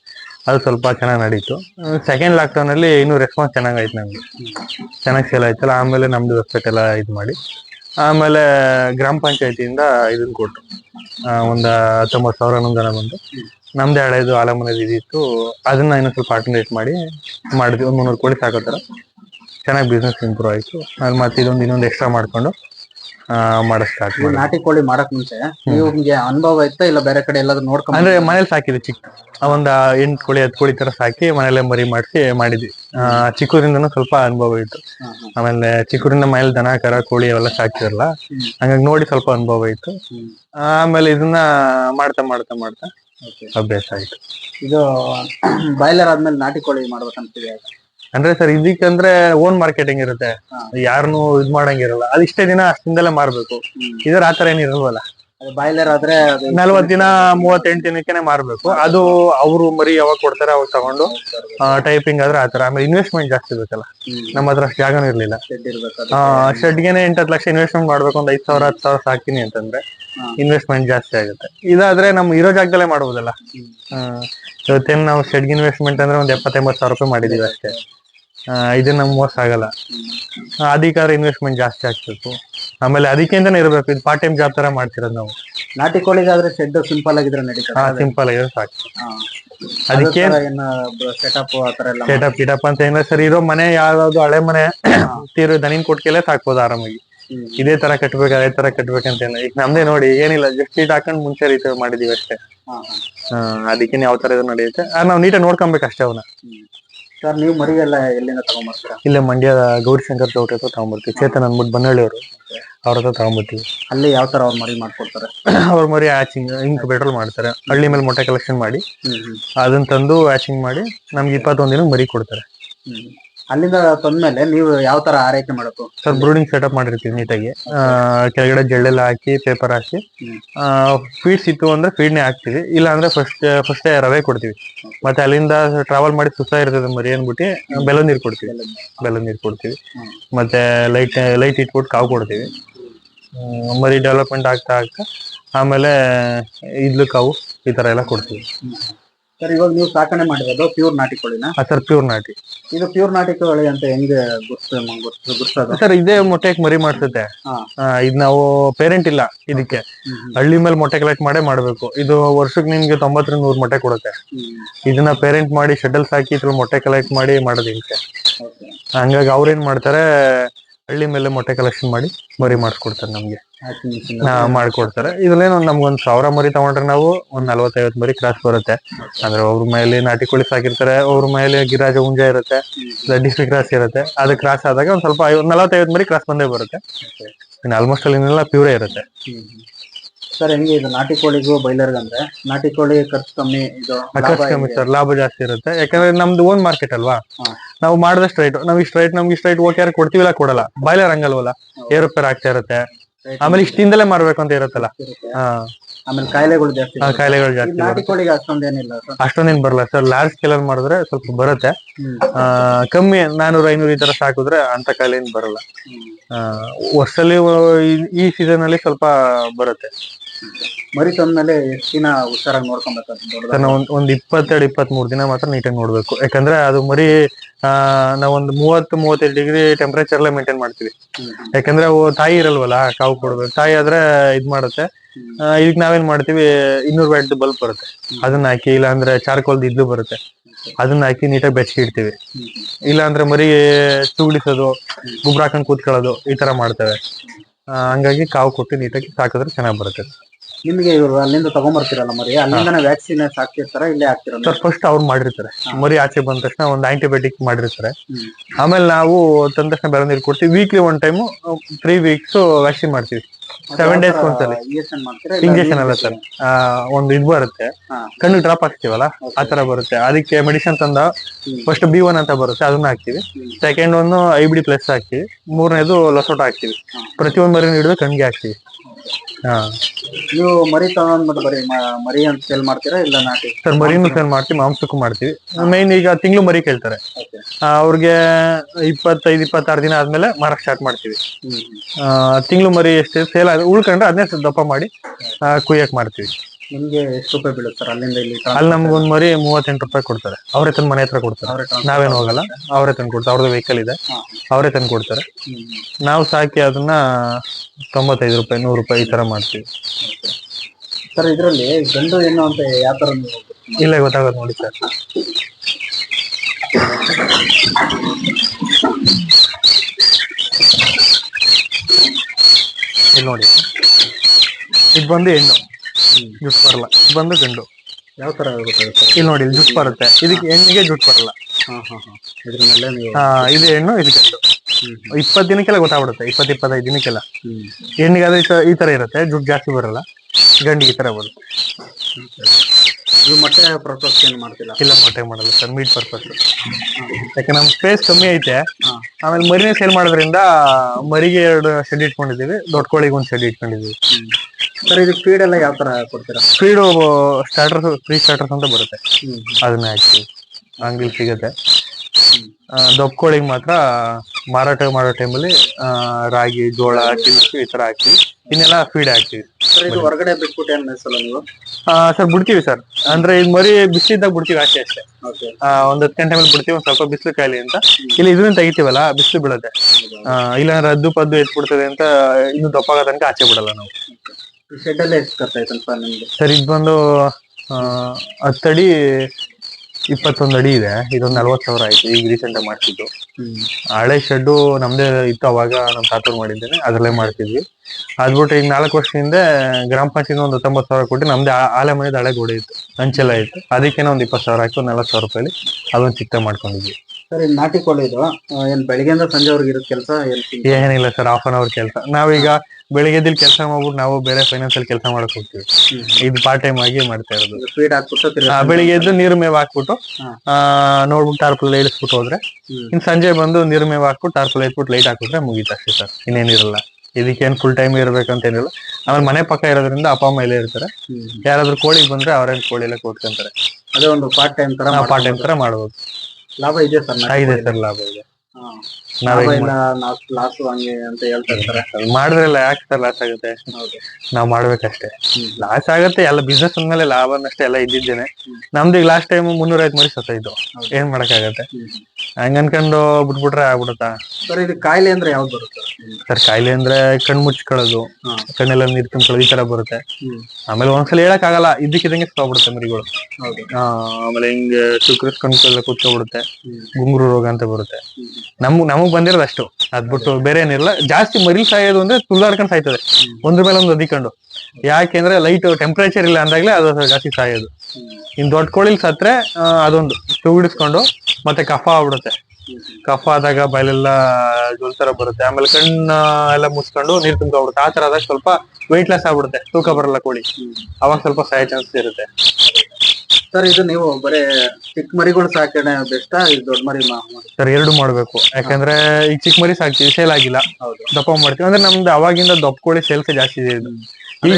ಅದು ಸ್ವಲ್ಪ ಚೆನ್ನಾಗಿ ನಡೀತು. ಸೆಕೆಂಡ್ ಲಾಕ್ ಡೌನ್ ಅಲ್ಲಿ ಇನ್ನೂ ರೆಸ್ಪಾನ್ಸ್ ಚೆನ್ನಾಗಾಯ್ತು ನಮ್ಗೆ. ಚೆನ್ನಾಗಿ ಸೇಲ್ ಆಯ್ತಲ್ಲ. ಆಮೇಲೆ ನಮ್ದು ವೆಬ್ಸೈಟ್ ಎಲ್ಲ ಇದು ಮಾಡಿ. ಆಮೇಲೆ ಗ್ರಾಮ ಪಂಚಾಯತಿಯಿಂದ ಇದನ್ನ ಕೊಟ್ರು. ಒಂದು ಒಂದ್ ಹತ್ತೊಂಬತ್ತು ಸಾವಿರ ಅನುದಾನ ಬಂದು. ನಮ್ದೇ ಹಳೇದು ಆಲಮನೆ ಇದಿತ್ತು. ಅದನ್ನ ಇನ್ನೊಂದ್ ಸ್ವಲ್ಪ ಆಲ್ಟರ್ನೇಟ್ ಮಾಡಿ ಮಾಡಿದ್ವಿ. ಒಂದ್ ಮುನ್ನೂರು ಕೋಳಿ ಸಾಕೋ ಥರ ಚೆನ್ನಾಗಿ ಬಿಸ್ನೆಸ್ ಇಂಪ್ರೂವ್ ಆಯ್ತು. ಅಲ್ಲಿ ಮತ್ತೆ ಇದೊಂದು ಇನ್ನೊಂದು ಎಕ್ಸ್ಟ್ರಾ ಮಾಡ್ಕೊಂಡು ಮಾಡಕ್ ಸ್ಟಾರ್ಟ್ ಮಾಡಿ ನಾಟಿ ಕೋಳಿ ಮಾಡಕ್ ಮುಂಚೆ ನಿಮ್ಗೆ ಅನುಭವ ಇತ್ತಾ ಇಲ್ಲ ಬೇರೆ ಕಡೆ ಎಲ್ಲಾದ್ರೂ ನೋಡ್ಕೊಂಡ್ ಅಂದ್ರೆ ಮನೇಲಿ ಸಾಕಿದ್ವಿ ಚಿಕ್ಕ ಒಂದ್ ಎಂಟು ಕೋಳಿ ಹತ್ತು ಕೋಳಿ ತರ ಸಾಕಿ ಮನೇಲೆ ಮರಿ ಮಾಡಿಸಿ ಮಾಡಿದ್ವಿ. ಆ, ಚಿಕ್ಕೂರಿಂದನೂ ಸ್ವಲ್ಪ ಅನುಭವ ಇತ್ತು. ಆಮೇಲೆ ಚಿಕ್ಕೂರಿಂದ ಮನೇಲಿ ದನ ಕರ ಕೋಳಿ ಅವೆಲ್ಲ ಸಾಕಿರಲ್ಲ. ಹಂಗಾಗಿ ನೋಡಿ ಸ್ವಲ್ಪ ಅನುಭವ ಇತ್ತು. ಆಮೇಲೆ ಇದನ್ನ ಮಾಡ್ತಾ ಮಾಡ್ತಾ ಮಾಡ್ತಾ. ಅಭ್ಯಾಸ ಆಯ್ತು. ಇದು ಬಾಯ್ಲರ್ ಆದ್ಮೇಲೆ ನಾಟಿ ಕೋಳಿ ಮಾಡ್ಬೇಕಂತಿದೆ ಅಂದ್ರೆ ಸರ್ ಇದಕ್ಕಂದ್ರೆ ಓನ್ ಮಾರ್ಕೆಟಿಂಗ್ ಇರುತ್ತೆ. ಯಾರನ್ನು ಇದ್ ಮಾಡಂಗಿರಲ್ಲ. ಅದಿಷ್ಟೇ ದಿನ ಅಷ್ಟಿಂದಲೇ ಮಾರ್ಬೇಕು. ಇದ್ರ ಆತರ ಏನಿರಲ್ವಲ್ಲ. ಬಾಯ್ಲರ್ ಆದ್ರೆ ನಲ್ವತ್ ದಿನ ಮೂವತ್ತೆಂಟು ದಿನಕ್ಕೆನೆ ಮಾರ್ಬೇಕು. ಅದು ಅವರು ಮರಿ ಯಾವಾಗ ಕೊಡ್ತಾರೆ ಅವಾಗ ತಗೊಂಡು ಟೈಪಿಂಗ್ ಆದ್ರೆ ಆತರ ಆಮೇಲೆ ಇನ್ವೆಸ್ಟ್ಮೆಂಟ್ ಜಾಸ್ತಿ ಬೇಕಲ್ಲ. ನಮ್ಮ ಹತ್ರ ಅಷ್ಟು ಜಾಗನೂ ಇರ್ಲಿಲ್ಲ. ಶೆಡ್ಗೆನೆ ಎಂಟತ್ತು ಲಕ್ಷ ಇನ್ವೆಸ್ಟ್ಮೆಂಟ್ ಮಾಡ್ಬೇಕು ಒಂದ್ ಐದ್ ಸಾವಿರ ಹತ್ತು ಸಾವಿರ ಸಾಕಿನಿ ಅಂತಂದ್ರೆ ಇನ್ವೆಸ್ಟ್ಮೆಂಟ್ ಜಾಸ್ತಿ ಆಗುತ್ತೆ. ಇದಾದ್ರೆ ನಮ್ ಇರೋ ಜಾಗದಲ್ಲೇ ಮಾಡ್ಬೋದಲ್ಲ. ಇವತ್ತೇನು ನಾವು ಶೆಡ್ಗೆ ಇನ್ವೆಸ್ಟ್ಮೆಂಟ್ ಅಂದ್ರೆ ಒಂದ್ ಎಪ್ಪತ್ತೆಂಬತ್ತು ಸಾವಿರ ರೂಪಾಯಿ ಮಾಡಿದೀವಿ ಅಷ್ಟೇ. ಇದನ್ನ ಇದು ನಮ್ ಮೋಸ ಆಗಲ್ಲ ಅದಕ್ಕಾದ್ರೆ ಇನ್ವೆಸ್ಟ್ಮೆಂಟ್ ಜಾಸ್ತಿ ಆಗ್ಬೇಕು. ಆಮೇಲೆ ಅದಕ್ಕಿಂತಾನೆ ಇರಬೇಕು. ಇದು ಪಾರ್ಟ್ ಟೈಮ್ ಜಾಬ್ ತರ ಮಾಡ್ತಿರೋದು ನಾವು. ನಾಟಿ ಕೋಳಿಗಾದ್ರೆ ಶೆಡ್ ಸಿಂಪಲ್ ಆಗಿದ್ರೆ ನಡೀತದೆ ಸಿಂಪಲ್ ಆಗಿದ್ರೆ ಸಾಕು. ಹಾ. ಅದಕ್ಕೆ ಸೆಟಪ್ ಆತರ ಎಲ್ಲ ಸೆಟಪ್ ಗಿಟಪ್ ಅಂತ ಏನಿಲ್ಲ. ಸರಿ ಇರೋ ಮನೆ ಯಾವ್ದಾದ್ರು ಹಳೆ ಮನೆ ತೀರು ದನಿನ್ ಕೊಟ್ಕೆಲ್ಲೇ ಸಾಕ್ಬೋದು ಆರಾಮಾಗಿ. ಹ್ಮ್. ಇದೇ ತರ ಕಟ್ಬೇಕು ಅದೇ ತರ ಕಟ್ಬೇಕಂತ ಏನಿಲ್ಲ. ಈಗ ನಮ್ದೇ ನೋಡಿ ಏನಿಲ್ಲ ಜಸ್ಟ್ ಇಟ್ ಹಾಕೊಂಡ್ ಮುಂಚೆ ರೀತಿ ಮಾಡಿದೀವಿ ಅಷ್ಟೇ. ಹಾ, ಹಾ. ಅದಕ್ಕೆ ಯಾವ ತರ ಇದು ನಡೆಯುತ್ತೆ. ನಾವ್ ನೀಟಾಗಿ ನೋಡ್ಕೊಬೇಕು ಅಷ್ಟೇ ಅವನ್ನ. ಸರ್ ನೀವು ಮರಿ ಎಲ್ಲ ಎಲ್ಲಿಂದ ತಗೊಂಬರ್ತೀರಾ? ಇಲ್ಲೇ ಮಂಡ್ಯದ ಗೌರಿಶಂಕರ್ ಚೌಟ್ರಿ ಹತ್ರ ತಗೊಂಡ್ಬರ್ತೀವಿ ಚೇತನ್ ಅಂದ್ಬಿಟ್ಟು ಬನ್ನಳ್ಳಿಯವರು. ಅವ್ರ ಹತ್ರ ತಗೊಂಡ್ಬರ್ತೀವಿ ಅಲ್ಲಿ ಯಾವ ತರ ಅವ್ರ ಮರಿ ಮಾಡ್ಕೊಡ್ತಾರೆ? ಅವ್ರ ಮರಿ ಹ್ಯಾಚಿಂಗ್ ಇಂಕ್ ಪೆಟ್ರೋಲ್ ಮಾಡ್ತಾರೆ. ಹಳ್ಳಿ ಮೇಲೆ ಮೊಟ್ಟೆ ಕಲೆಕ್ಷನ್ ಮಾಡಿ. ಅದನ್ನ ತಂದು ಹ್ಯಾಚಿಂಗ್ ಮಾಡಿ ನಮ್ಗೆ ಇಪ್ಪತ್ತೊಂದ್ ದಿನ ಮರಿ ಕೊಡ್ತಾರೆ. ಅಲ್ಲಿಂದ ತಂದ್ಮೇಲೆ ನೀವು ಯಾವ ತರ ಆರೈಕೆ ಮಾಡಬೇಕು? ಸರ್ ಬ್ರೂಡಿಂಗ್ ಸೆಟಪ್ ಮಾಡಿರ್ತೀವಿ ನೀಟಾಗಿ. ಕೆಳಗಡೆ ಜಳ್ಳೆಲ್ಲ ಹಾಕಿ ಪೇಪರ್ ಹಾಕಿ. ಫೀಡ್ಸ್ ಇತ್ತು ಅಂದ್ರೆ ಫೀಡ್ನೇ ಹಾಕ್ತಿವಿ. ಇಲ್ಲ ಅಂದ್ರೆ ಫಸ್ಟ್ ಫಸ್ಟ್ ರವೆ ಕೊಡ್ತೀವಿ. ಮತ್ತೆ ಅಲ್ಲಿಂದ ಟ್ರಾವೆಲ್ ಮಾಡಿ ಸುಸ್ತಾ ಇರ್ತದೆ ಮರಿ ಅಂದ್ಬಿಟ್ಟು ಬೆಲ್ಲ ನೀರು ಕೊಡ್ತೀವಿ. ಬೆಲ್ಲ ನೀರು. ಕೊಡ್ತೀವಿ. ಮತ್ತೆ ಲೈಟ್ ಲೈಟ್ ಇಟ್ಬಿಟ್ಟು ಕಾವು ಕೊಡ್ತೀವಿ. ಮರಿ ಡೆವಲಪ್ಮೆಂಟ್ ಆಗ್ತಾ ಆಗ್ತಾ ಆಮೇಲೆ ಇದ್ಲು ಕಾವು ಈ ತರ ಎಲ್ಲ ಕೊಡ್ತೀವಿ. ಸರ್ ಇವಾಗ ನೀವು ಸಾಕಣೆ ಮಾಡಿರೋದು ಪ್ಯೂರ್ ನಾಟಿ ಕೋಳಿನ? ಸರ್ ಪ್ಯೂರ್ ನಾಟಿ. ಇದು ಪ್ಯೂರ್ ನಾಟಿ ಕೋಳಿ ಅಂತ ಹೆಂಗೆ ಗುರ್ತ ಸರ್ ಇದೇ ಮೊಟ್ಟೆ ಮರಿ ಮಾಡ್ಸುತ್ತೆ. ಆ, ಇದ್ ನಾವು ಪೇರೆಂಟ್ ಇಲ್ಲ ಇದಕ್ಕೆ. ಹಳ್ಳಿ ಮೇಲೆ ಮೊಟ್ಟೆ ಕಲೆಕ್ಟ್ ಮಾಡೇ ಮಾಡ್ಬೇಕು. ಇದು ವರ್ಷಕ್ಕೆ ನಿಮ್ಗೆ ತೊಂಬತ್ತರಿಂದ ನೂರು ಮೊಟ್ಟೆ ಕೊಡುತ್ತೆ. ಇದನ್ನ ಪೇರೆಂಟ್ ಮಾಡಿ ಶೆಡಲ್ ಹಾಕಿ ಇದ್ರ ಮೊಟ್ಟೆ ಕಲೆಕ್ಟ್ ಮಾಡಿ ಮಾಡೋದು ಹಂಗಾಗಿ. ಹಂಗಾಗಿ ಅವ್ರೇನ್ ಮಾಡ್ತಾರೆ ಹಳ್ಳಿ ಮೇಲೆ ಮೊಟ್ಟೆ ಕಲೆಕ್ಷನ್ ಮಾಡಿ ಮರಿ ಮಾಡಿಸ್ಕೊಡ್ತಾರೆ ನಮ್ಗೆ. ಮಾಡಿಕೊಡ್ತಾರೆ. ಇದ್ರಲ್ಲೇನು ನಮ್ಗೊಂದು ಸಾವಿರ ಮರಿ ತಗೊಂಡ್ರೆ ನಾವು ಒಂದ್ ನಲ್ವತ್ತೈವತ್ತು ಮರಿ ಕ್ರಾಸ್ ಬರುತ್ತೆ. ಅಂದ್ರೆ ಅವ್ರ ಮೇಲೆ ನಾಟಿ ಕೋಳಿ ಸಾಕಿರ್ತಾರೆ ಅವ್ರ ಮೇಲೆ ಗಿರಾಜ ಹುಂಜ ಇರುತ್ತೆ ಡಿಸ್ಟ್ರಿಕ್ಟ್ ಕ್ರಾಸ್ ಇರುತ್ತೆ. ಅದು ಕ್ರಾಸ್ ಆದಾಗ ಒಂದ್ ಸ್ವಲ್ಪ ನಲವತ್ತೈವತ್ತು ಮರಿ ಕ್ರಾಸ್ ಬಂದೇ ಬರುತ್ತೆ. ಆಲ್ಮೋಸ್ಟ್ ಅಲ್ಲಿ ಪ್ಯೂರೇ ಇರುತ್ತೆ. ಸರ್ ಹೆಂಗೆ ಇದು ನಾಟಿ ಕೋಳಿಗೂ ಬಾಯ್ಲರ್ ಅಂದ್ರೆ? ನಾಟಿ ಕೋಳಿ ಖರ್ಚು ಕಮ್ಮಿ ಇದು ಲಾಭ ಖರ್ಚು ಕಮ್ಮಿ ಸರ್ ಲಾಭ ಜಾಸ್ತಿ ಇರುತ್ತೆ. ಯಾಕಂದ್ರೆ ನಮ್ದು ಓನ್ ಮಾರ್ಕೆಟ್ ಅಲ್ವಾ. ನಾವು ಮಾಡಿದ ಸ್ಟ್ರೈಟ್ ನಾವು ಇಷ್ಟು ರೈಟ್ ನಮ್ಗೆ ಇಷ್ಟು ರೈಟ್ ಓಕೆ ಯಾರು ಕೊಡ್ತೀವಿಲ್ಲ ಕೊಡಲ್ಲ. ಬಾಯ್ಲರ್ ಹಂಗಲ್ವಲ್ಲ? ಏರುಪೇರ್ ಆಗ್ತಾ ಇರುತ್ತೆ. ಆಮೇಲೆ ಇಷ್ಟಿಂದಲೇ ಮಾಡ್ಬೇಕು ಅಂತ ಇರುತ್ತಲ್ಲ? ಆಮೇಲೆ ಕಾಯಿಲೆಗಳು ಜಾಸ್ತಿ ಕಾಯಿಲೆಗಳು ಜಾಸ್ತಿ ನಾಟಿ ಕೋಳಿಗೆ ಅಷ್ಟೊಂದೇನಿಲ್ಲ ಅಷ್ಟೊಂದೇನು ಬರಲ್ಲ ಸರ್. ಲಾರ್ಜ್ ಸ್ಕೇಲ್ ಅಲ್ಲಿ ಮಾಡಿದ್ರೆ ಸ್ವಲ್ಪ ಬರುತ್ತೆ. ಕಮ್ಮಿ ನಾನೂರ ಐನೂರು ಈ ತರ ಸಾಕಿದ್ರೆ ಅಂತ ಕಾಯಿಲೆ ಏನ್ ಬರಲ್ಲ ಆ, ವರ್ಷದಲ್ಲಿ ಈ ಸೀಸನ್ ಅಲ್ಲಿ ಸ್ವಲ್ಪ ಬರುತ್ತೆ. ಮರಿ ತಂದ್ಮೇಲೆ ಎಷ್ಟು ದಿನ ಹುಷಾರಾಗಿ ನೋಡ್ಕೊಬೇಕು ಸರ್ ನಾವು ಒಂದ್ ಒಂದ್ ಇಪ್ಪತ್ತೆರಡು ಇಪ್ಪತ್ತ್ ಮೂರ್ ದಿನ ಮಾತ್ರ ನೀಟಾಗಿ ನೋಡ್ಬೇಕು. ಯಾಕಂದ್ರೆ ಅದು ಮರಿ ಆ ನಾವೊಂದು ಮೂವತ್ತು ಮೂವತ್ತೈದು ಡಿಗ್ರಿ ಟೆಂಪರೇಚರ್ ಎಲ್ಲ ಮೇಂಟೈನ್ ಮಾಡ್ತೀವಿ. ಯಾಕಂದ್ರೆ ಅವು ತಾಯಿ ಇರಲ್ವಲ್ಲ ಕಾವು ಕೊಡ್ಬೇಕು. ತಾಯಿ ಆದ್ರೆ ಇದ್ ಮಾಡುತ್ತೆ. ಇದಕ್ ನಾವೇನ್ ಮಾಡ್ತೀವಿ ಇನ್ನೂರು ವ್ಯಾಟ್ ಬಲ್ಬ್ ಬರುತ್ತೆ. ಅದನ್ನ ಹಾಕಿ ಇಲ್ಲ ಅಂದ್ರೆ ಚಾರ್ಕೋಲ್ ಇದ್ಲು ಬರುತ್ತೆ. ಅದನ್ನ ಹಾಕಿ ನೀಟಾಗಿ ಬೆಚ್ಚಿ ಇಡ್ತೀವಿ. ಇಲ್ಲ ಅಂದ್ರೆ ಮರಿ ತೂಗಿಡಿಸೋದು ಗೊಬ್ಬರ ಹಾಕೊಂಡ್ ಕೂತ್ಕೊಳ್ಳೋದು ಈ ತರ ಮಾಡ್ತೇವೆ. ಹಂಗಾಗಿ ಕಾವು ಕೊಟ್ಟು ನೀಟಾಗಿ ಸಾಕಿದ್ರೆ ಚೆನ್ನಾಗಿ ಬರುತ್ತೆ. ನಿಮ್ಗೆ ಇವರು ಅಲ್ಲಿಂದ ತಗೊಂಡ್ಬರ್ತೀರಲ್ಲ ಮರಿ? ಅಲ್ಲಿಂದನೇ ವ್ಯಾಕ್ಸಿನ್ ಹಾಕ್ತಿರ್ತಾರ ಇಲ್ಲೇ ಹಾಕ್ತಿರಲ್ಲ ಸರ್ ಫಸ್ಟ್ ಅವ್ರು ಮಾಡಿರ್ತಾರೆ. ಮರಿ ಆಚೆ ಬಂದ ತಕ್ಷಣ ಒಂದು ಆಂಟಿಬಯೋಟಿಕ್ ಮಾಡಿರ್ತಾರೆ. ಆಮೇಲೆ ನಾವು ತಂದ ತಕ್ಷಣ ಬೇರೆ ನೀರು ಕೊಡ್ತೀವಿ. Weekly one time three weeks vaccine ಮಾಡ್ತೀವಿ. ಸೆವೆನ್ ಡೇಸ್ ಒಂದ್ಸಲ. ಇಂಜೆಕ್ಷನ್ ಅಲ್ಲ ಸರ್ ಒಂದು ಇದು ಬರುತ್ತೆ. ಕಣ್ಣು ಡ್ರಾಪ್ ಹಾಕ್ತಿವಲ್ಲ ಆ ತರ ಬರುತ್ತೆ. ಅದಕ್ಕೆ ಮೆಡಿಸಿನ್ ತಂದ ಫಸ್ಟ್ ಬಿ ಒನ್ ಅಂತ ಬರುತ್ತೆ ಅದನ್ನ ಹಾಕ್ತಿವಿ. Second one I B D plus ಹಾಕ್ತಿವಿ ಮೂರನೇದು ಲಸೋಟ ಹಾಕ್ತಿವಿ. ಪ್ರತಿಯೊಂದು ಮರಿನ ಹಿಡಿದು ಕಣ್ಣಿಗೆ ಹಾಕ್ತಿವಿ. ಹಾ. ನೀವು ಮರಿ ತಗೊಂಡ್ಬಿಟ್ಟು ಬರೀ ಮ- ಮರಿ ಅಂತ ಸೇಲ್ ಮಾಡ್ತೀರಾ ಇಲ್ಲ ನಾಟಿ? ಸರ್ ಮರಿನೂ ಸೇಲ್ ಮಾಡ್ತೀವಿ ಮಾಂಸಕ್ಕೂ ಮಾಡ್ತೀವಿ. ಮೈನ್ ಈಗ ತಿಂಗಳು ಮರಿ ಕೇಳ್ತಾರೆ. ಆ, ಅವ್ರಿಗೆ ಇಪ್ಪತ್ತೈದು ಇಪ್ಪತ್ತಾರು ದಿನ ಆದ್ಮೇಲೆ ಮಾರಕ್ ಸ್ಟಾರ್ಟ್ ಮಾಡ್ತೀವಿ. ಹ್ಮ್ ತಿಂಗಳು ಮರಿ ಎಷ್ಟು ಸೇಲ್ ಉಳ್ಕೊಂಡ್ರೆ ಅದನ್ನೇ ಸ್ವಲ್ಪ ದಪ್ಪ ಮಾಡಿ ಆ, ಕುಯ್ಯಕ್ ಮಾಡ್ತೀವಿ. ನಿಮ್ಗೆ ಎಷ್ಟು ರೂಪಾಯಿ ಬೀಳುತ್ತೆ ಸರ್ ಅಲ್ಲಿಂದ ಇಲ್ಲಿ ಅಲ್ಲಿ ನಮ್ಗೊಂದ್ ಮರಿ ಮೂವತ್ತೆಂಟು ರೂಪಾಯಿ ಕೊಡ್ತಾರೆ. ಅವ್ರೇ ತಂದ್ ಮನೆ ಹತ್ರ ಕೊಡ್ತಾರೆ. ನಾವೇನು ಹೋಗಲ್ಲ. ಅವರೇ ತಂದು ಕೊಡ್ತಾರೆ. ಅವ್ರದ್ದು ವೆಹಿಕಲ್ ಇದೆ. ಅವ್ರೆ ತಂದು ಕೊಡ್ತಾರೆ. ನಾವು ಸಾಕಿ ಅದನ್ನ ತೊಂಬತ್ತೈದು ರೂಪಾಯಿ ನೂರು ರೂಪಾಯಿ ಈ ತರ ಮಾಡ್ತೀವಿ. ಸರ್ ಇದರಲ್ಲಿ ಗಂಡು ಹೆಣ್ಣು ಅಂತ ಯಾವ ತರ ಇಲ್ಲ ಗೊತ್ತಾಗೋದು ನೋಡಿ ಸರ್. ಇಲ್ಲಿ ನೋಡಿ. ಇದು ಬಂದು ಹೆಣ್ಣು. ಜುಟ್ ಬರಲ್ಲ. ಬಂದು ಗಂಡು. ಯಾವ ತರ ಗೊತ್ತಾಗುತ್ತೆ ಇಲ್ಲಿ ನೋಡಿ ಇಲ್ಲಿ ಜುಟ್ ಬರುತ್ತೆ. ಇದಕ್ಕೆ ಹೆಣ್ಣಿಗೆ ಜುಟ್ ಬರಲ್ಲ. ಹಾ ಹಾ ಹಾ. ಇದ್ರ ಮೇಲೆ ನೀವು ಆ, ಇದು ಹೆಣ್ಣು ಇದು ಗಂಡು. ಇಪ್ಪತ್ತು ದಿನಕ್ಕೆಲ್ಲ ಗೊತ್ತಾಗ್ಬಿಡುತ್ತೆ ಇಪ್ಪತ್ತು ಇಪ್ಪತ್ತೈದು ದಿನಕ್ಕೆಲ್ಲ. ಹೆಣ್ಣಿಗೆ ಅದೇ ಈ ತರ- ಈ ತರ ಇರುತ್ತೆ ಜುಟ್ ಜಾಸ್ತಿ ಬರಲ್ಲ. ಗಂಡಿಗೆ ಈ ತರ ಬರುತ್ತೆ. ಇದು ಮೊಟ್ಟೆ ಪ್ರೊಸೆಸ್ ಏನು ಮಾಡ್ತಿಲ್ಲ ಇಲ್ಲ ಮೊಟ್ಟೆ ಮಾಡಲ್ಲ ಸರ್ ಮೀಟ್ ಪರ್ಪಸ್ ಯಾಕೆ ನಮ್ ಸ್ಪೇಸ್ ಕಮ್ಮಿ ಐತೆ. ಆಮೇಲೆ ಮರಿನೇ ಸೇಲ್ ಮಾಡೋದ್ರಿಂದ ಮರಿಗೆ ಎರಡು ಶೆಡ್ ಇಟ್ಕೊಂಡಿದೀವಿ ದೊಡ್ಡ ಕೋಳಿಗೆ ಒಂದು ಶೆಡ್ ಇಟ್ಕೊಂಡಿದೀವಿ ಸರ್ ಇದು ಫೀಡ್ ಎಲ್ಲ ಯಾವ ತರ ಕೊಡ್ತೀರಾ? ಸ್ಪೀಡು ಸ್ಟಾರ್ಟರ್ಸ್ ಫ್ರೀ ಸ್ಟಾರ್ಟರ್ಸ್ ಅಂತ ಬರುತ್ತೆ. ಹ್ಮ್ ಅದನ್ನ ಹಾಕಿ ಅಂಗಡಿ ಸಿಗುತ್ತೆ. ಆ, ದೊಡ್ಡ ಕೋಳಿಗೆ ಮಾತ್ರ ಮಾರಾಟ ಮಾಡೋ ಟೈಮಲ್ಲಿ ರಾಗಿ ಜೋಳ ತಿನ್ಸು ಈ ತರ ಹಾಕಿ ಇನ್ನೆಲ್ಲ ಫೀಡ್ ಹಾಕ್ತೀವಿ ಸರ್ ಇದು ಹೊರಗಡೆ ಬಿಟ್ಬಿಟ್ಟು ಏನ್ ಮೇಯಿಸಲ್ಲ ನೀವು? ಸರ್ ಬಿಡ್ತೀವಿ ಸರ್. ಅಂದ್ರೆ ಇದು ಮರಿ ಬಿಸಿಲಿದ್ದಾಗ ಬಿಡ್ತೀವಿ ಆಚೆ ಅಷ್ಟೇ ಓಕೆ ಆ, ಒಂದ್ ಹತ್ತು ಗಂಟೆ ಮೇಲೆ ಬಿಡ್ತೀವಿ ಒಂದ್ ಸ್ವಲ್ಪ ಬಿಸಿಲು ಕಾಯಿಲೆ ಅಂತ. ಇಲ್ಲಿ ಇದನ್ನ ತೆಗಿತೀವಲ್ಲ ಬಿಸಿಲು ಬೀಳುತ್ತೆ ಆ, ಇಲ್ಲಾಂದ್ರೆ ಅದ್ದು ಪದ್ದು ಎತ್ಬಿಡ್ತದೆ ಅಂತ ಇನ್ನು ದಪ್ಪ ಆಗೋ ತನಕ ಆಚೆ ಬಿಡಲ್ಲ ನಾವು. ಶೆಡ್ ಎಲ್ಲ ಎಷ್ಟು ಖರ್ಚು ಆಯ್ತು ಸರ್ ನಿಮ್ಗೆ. ಸರ್ ಇದು ಬಂದು ಆ, ಹತ್ತಡಿ ಇಪ್ಪತ್ತೊಂದು ಅಡಿ ಇದೆ. ಇದೊಂದು ನಲ್ವತ್ತು ಸಾವಿರ ಆಯ್ತು. ಈಗ ರೀಸೆಂಟ್ ಆಗಿ ಮಾಡ್ತಿದ್ದು ಹಳೆ ಶೆಡ್ಡು ನಮ್ದೇ ಇತ್ತು ಅವಾಗ ನಮ್ ತಾತೂರ್ ಮಾಡಿದ್ದೇನೆ. ಅದ್ರಲ್ಲೇ ಮಾಡ್ತಿದ್ವಿ ಅದ್ಬಿಟ್ಟು ಈಗ ನಾಲ್ಕು ವರ್ಷ ಹಿಂದೆ ಗ್ರಾಮ ಪಂಚಾಯತ್ ಒಂದು ಹತ್ತೊಂಬತ್ತು ಸಾವಿರ ಕೊಟ್ಟು ನಮ್ದೇ ಆಲೆ ಮನೆದು ಹಳೆ ಗೋಡೆ ಇತ್ತು. ಹಂಚೆಲ್ಲ ಇತ್ತು. ಅದಕ್ಕೇನೋ ಒಂದು ಇಪ್ಪತ್ತು ಸಾವಿರ ಹಾಕಿ ಒಂದು ನಲ್ವತ್ತು ಸಾವಿರ ರೂಪಾಯಿ ಅದೊಂದು ಚಿಕ್ಕ ಮಾಡ್ಕೊಂಡಿದ್ವಿ. ಸರ್ ಇದು ನಾಟಿ ಕೋಳಿ ಇದು. ಏನ್ ಬೆಳಿಗ್ಗೆಯಿಂದ ಸಂಜೆವರೆಗೆ ಇರೋ ಕೆಲಸ? ಏನಿಲ್ಲ ಸರ್ ಹಾಫ್ ಅನ್ ಅವರ್ ಕೆಲಸ. ನಾವೀಗ ಬೆಳಿಗ್ಗೆ ಎದ್ದಿಲ್ ಕೆಲಸ ಮಾಡ್ಬಿಟ್ಟು ನಾವು ಬೇರೆ ಫೈನಾನ್ಸ್ ಅಲ್ಲಿ ಕೆಲಸ ಮಾಡಕ್ ಹೋಗ್ತೀವಿ. ಇದು ಪಾರ್ಟ್ ಟೈಮ್ ಆಗಿ ಮಾಡ್ತಾ ಇರೋದು. ಫೀಡ್ ಹಾಕ್ಬಿಟ್ಟು ಆ, ಬೆಳಿಗ್ಗೆ ಎದ್ದು ನೀರು ಮೇವ್ ಹಾಕ್ಬಿಟ್ಟು. ಆ, ನೋಡ್ಬಿಟ್ಟು ಟಾರ್ಪಲ್ ಇಳಿಸ್ಬಿಟ್ಟು ಹೋದ್ರೆ. ಇನ್ ಸಂಜೆ ಬಂದು ನೀರು ಮೇವ್ ಹಾಕ್ಬಿಟ್ಟು ಟಾರ್ಪಲ್ ಇಟ್ಬಿಟ್ಟು ಲೈಟ್ ಹಾಕಿದ್ರೆ ಮುಗೀತು ಅಷ್ಟೇ ಸರ್. ಇನ್ನೇನಿರಲ್ಲ ಇದಕ್ಕೇನ್ ಫುಲ್ ಟೈಮ್ ಇರ್ಬೇಕಂತ ಏನಿಲ್ಲ. ಆಮೇಲೆ ಮನೆ ಪಕ್ಕ ಇರೋದ್ರಿಂದ ಅಪ್ಪ ಅಮ್ಮ ಇಲ್ಲೇ ಇರ್ತಾರೆ. ಹ್ಮ್. ಯಾರಾದ್ರೂ ಕೋಳಿಗೆ ಬಂದ್ರೆ ಅವ್ರೇನ್ ಕೋಳಿ ಎಲ್ಲ ಕೊಟ್ಕೊಂತಾರೆ ಅದೇ ಒಂದು ಪಾರ್ಟ್ ಟೈಮ್ ತರ ಪಾರ್ಟ್ ಟೈಮ್ ತರ ಮಾಡ್ಬೋದು. ಲಾಭ ಇದೆ ಸರ್ ನಾಟಿ ಇದೆ ಕೋಳಿ. ಸರ್ ಲಾಭ ಇದೆ ಹಾ. ನಾವೇ ಲಾಭ ಇಲ್ಲ ಲಾಸ್ ಹಂಗೆ ಅಂತ ಹೇಳ್ತಾ ಇರ್ತಾರೆ. ಮಾಡಿದ್ರಲ್ಲ ಯಾಕೆ ಸರ್ ಲಾಸ್ ಆಗುತ್ತೆ? ನಾವ್ ಮಾಡ್ಬೇಕಷ್ಟೇ. ಲಾಸ್ ಆಗುತ್ತೆ ಎಲ್ಲ ಬಿಸ್ನೆಸ್ ಅಂದ್ಮೇಲೆ ಲಾಭನಷ್ಟೇ ಎಲ್ಲ ಇದ್ದಿದ್ದೇನೆ. ನಮ್ದು ಈಗ ಲಾಸ್ಟ್ ಟೈಮ್ ಮುನ್ನೂರ ಐದು ಮರಿ ಸತ ಇದ್ದು ಏನ್ ಮಾಡಕ್ಕಾಗತ್ತೆ. ಹಂಗ ಅನ್ಕೊಂಡು ಬಿಟ್ಬಿಟ್ರೆ ಆಗ್ಬಿಡುತ್ತಾ? ಸರ್ ಇದು ಕಾಯಿಲೆ ಅಂದ್ರೆ ಯಾವ್ದು ಬರುತ್ತೆ? ಸರ್ ಕಾಯಿಲೆ ಅಂದ್ರೆ ಕಣ್ ಮುಚ್ಕೊಳ್ಳೋದು. ಕಣ್ಣೆಲ್ಲ ನೀರ್ ತುಂಬಿಕೊಳ್ಳೋದು ಈ ತರ ಬರುತ್ತೆ. ಆಮೇಲೆ ಒಂದ್ಸಲ ಹೇಳಕ್ ಆಗಲ್ಲ ಇದಕ್ಕಿದಂಗೆ ಸತ್ತೋಗ್ಬಿಡುತ್ತೆ ಮರಿಗಳು. ಆಮೇಲೆ ಹಿಂಗೆ ಶುಕ್ರಸ್ಕೊಂಡ್ಕೆಲ್ಲ ಕೂತ್ಕೊಬಿಡುತ್ತೆ ಹ್ಮ್. ಗುಂಗುರು ರೋಗ ಅಂತ ಬರುತ್ತೆ. ನಮ್ಗ್ ನಮ್ ನಮಗ್ ಬಂದಿರೋದು ಅಷ್ಟು. ಅದ್ಬಿಟ್ಟು ಬೇರೆ ಏನಿಲ್ಲ. ಜಾಸ್ತಿ ಮರಿ ಸಾಯೋದು ಅಂದ್ರೆ ತುಳ್ಳಾಡ್ಕೊಂಡ್ ಸಾಯ್ತದೆ. ಒಂದ್ರ ಮೇಲೆ ಒಂದು ಅದಿಕೊಂಡು. ಯಾಕೆಂದ್ರೆ ಲೈಟ್ ಟೆಂಪರೇಚರ್ ಇಲ್ಲ ಅಂದಾಗ್ಲೇ ಅದು ಜಾಸ್ತಿ ಸಾಯೋದು. ಇನ್ ದೊಡ್ಡ ಕೋಳಿಲ್ ಸತ್ರೆ ಅದೊಂದು ಚೂಗಿಡಿಸ್ಕೊಂಡು ಮತ್ತೆ ಕಫ ಆಗ್ಬಿಡುತ್ತೆ. ಕಫ ಆದಾಗ ಬಯಲೆಲ್ಲ ಜೋಲ್ ತರ ಬರುತ್ತೆ. ಆಮೇಲೆ ಕಣ್ಣ ಎಲ್ಲ ಮುಚ್ಕೊಂಡು ನೀರ್ ತುಂಬ ಆ ಆತರ ಆದಾಗ ಸ್ವಲ್ಪ ವೆಯ್ಟ್ ಲೆಸ್ ಆಗ್ಬಿಡುತ್ತೆ. ತೂಕ ಬರಲ್ಲ ಕೋಳಿ. ಅವಾಗ ಸ್ವಲ್ಪ ಸಾಯೋ ಚಾನ್ಸ್ ಇರುತ್ತೆ. ಸರ್ ಇದು ನೀವು ಬರೇ ಚಿಕ್ಕ ಮರಿಗಳು ಸಾಕಣೆ ಬೆಸ್ಟ್ ಇದು ದೊಡ್ಡ ಮರಿ ಮಾ- ಸರ್ ಎರಡು ಮಾಡ್ಬೇಕು. ಯಾಕಂದ್ರೆ ಈಗ ಚಿಕ್ಕ ಮರಿ ಸಾಕ್ತಿವಿ ಸೇಲ್ ಆಗಿಲ್ಲ. ಹೌದು. ದಪ್ಪ ಮಾಡ್ತೀವಿ. ಅಂದ್ರೆ ನಮ್ದು ಅವಾಗಿಂದ ದಪ್ಪ ಕೋಳಿ ಸೇಲ್ಸ್ ಜಾಸ್ತಿ ಇದೆ ಇದು.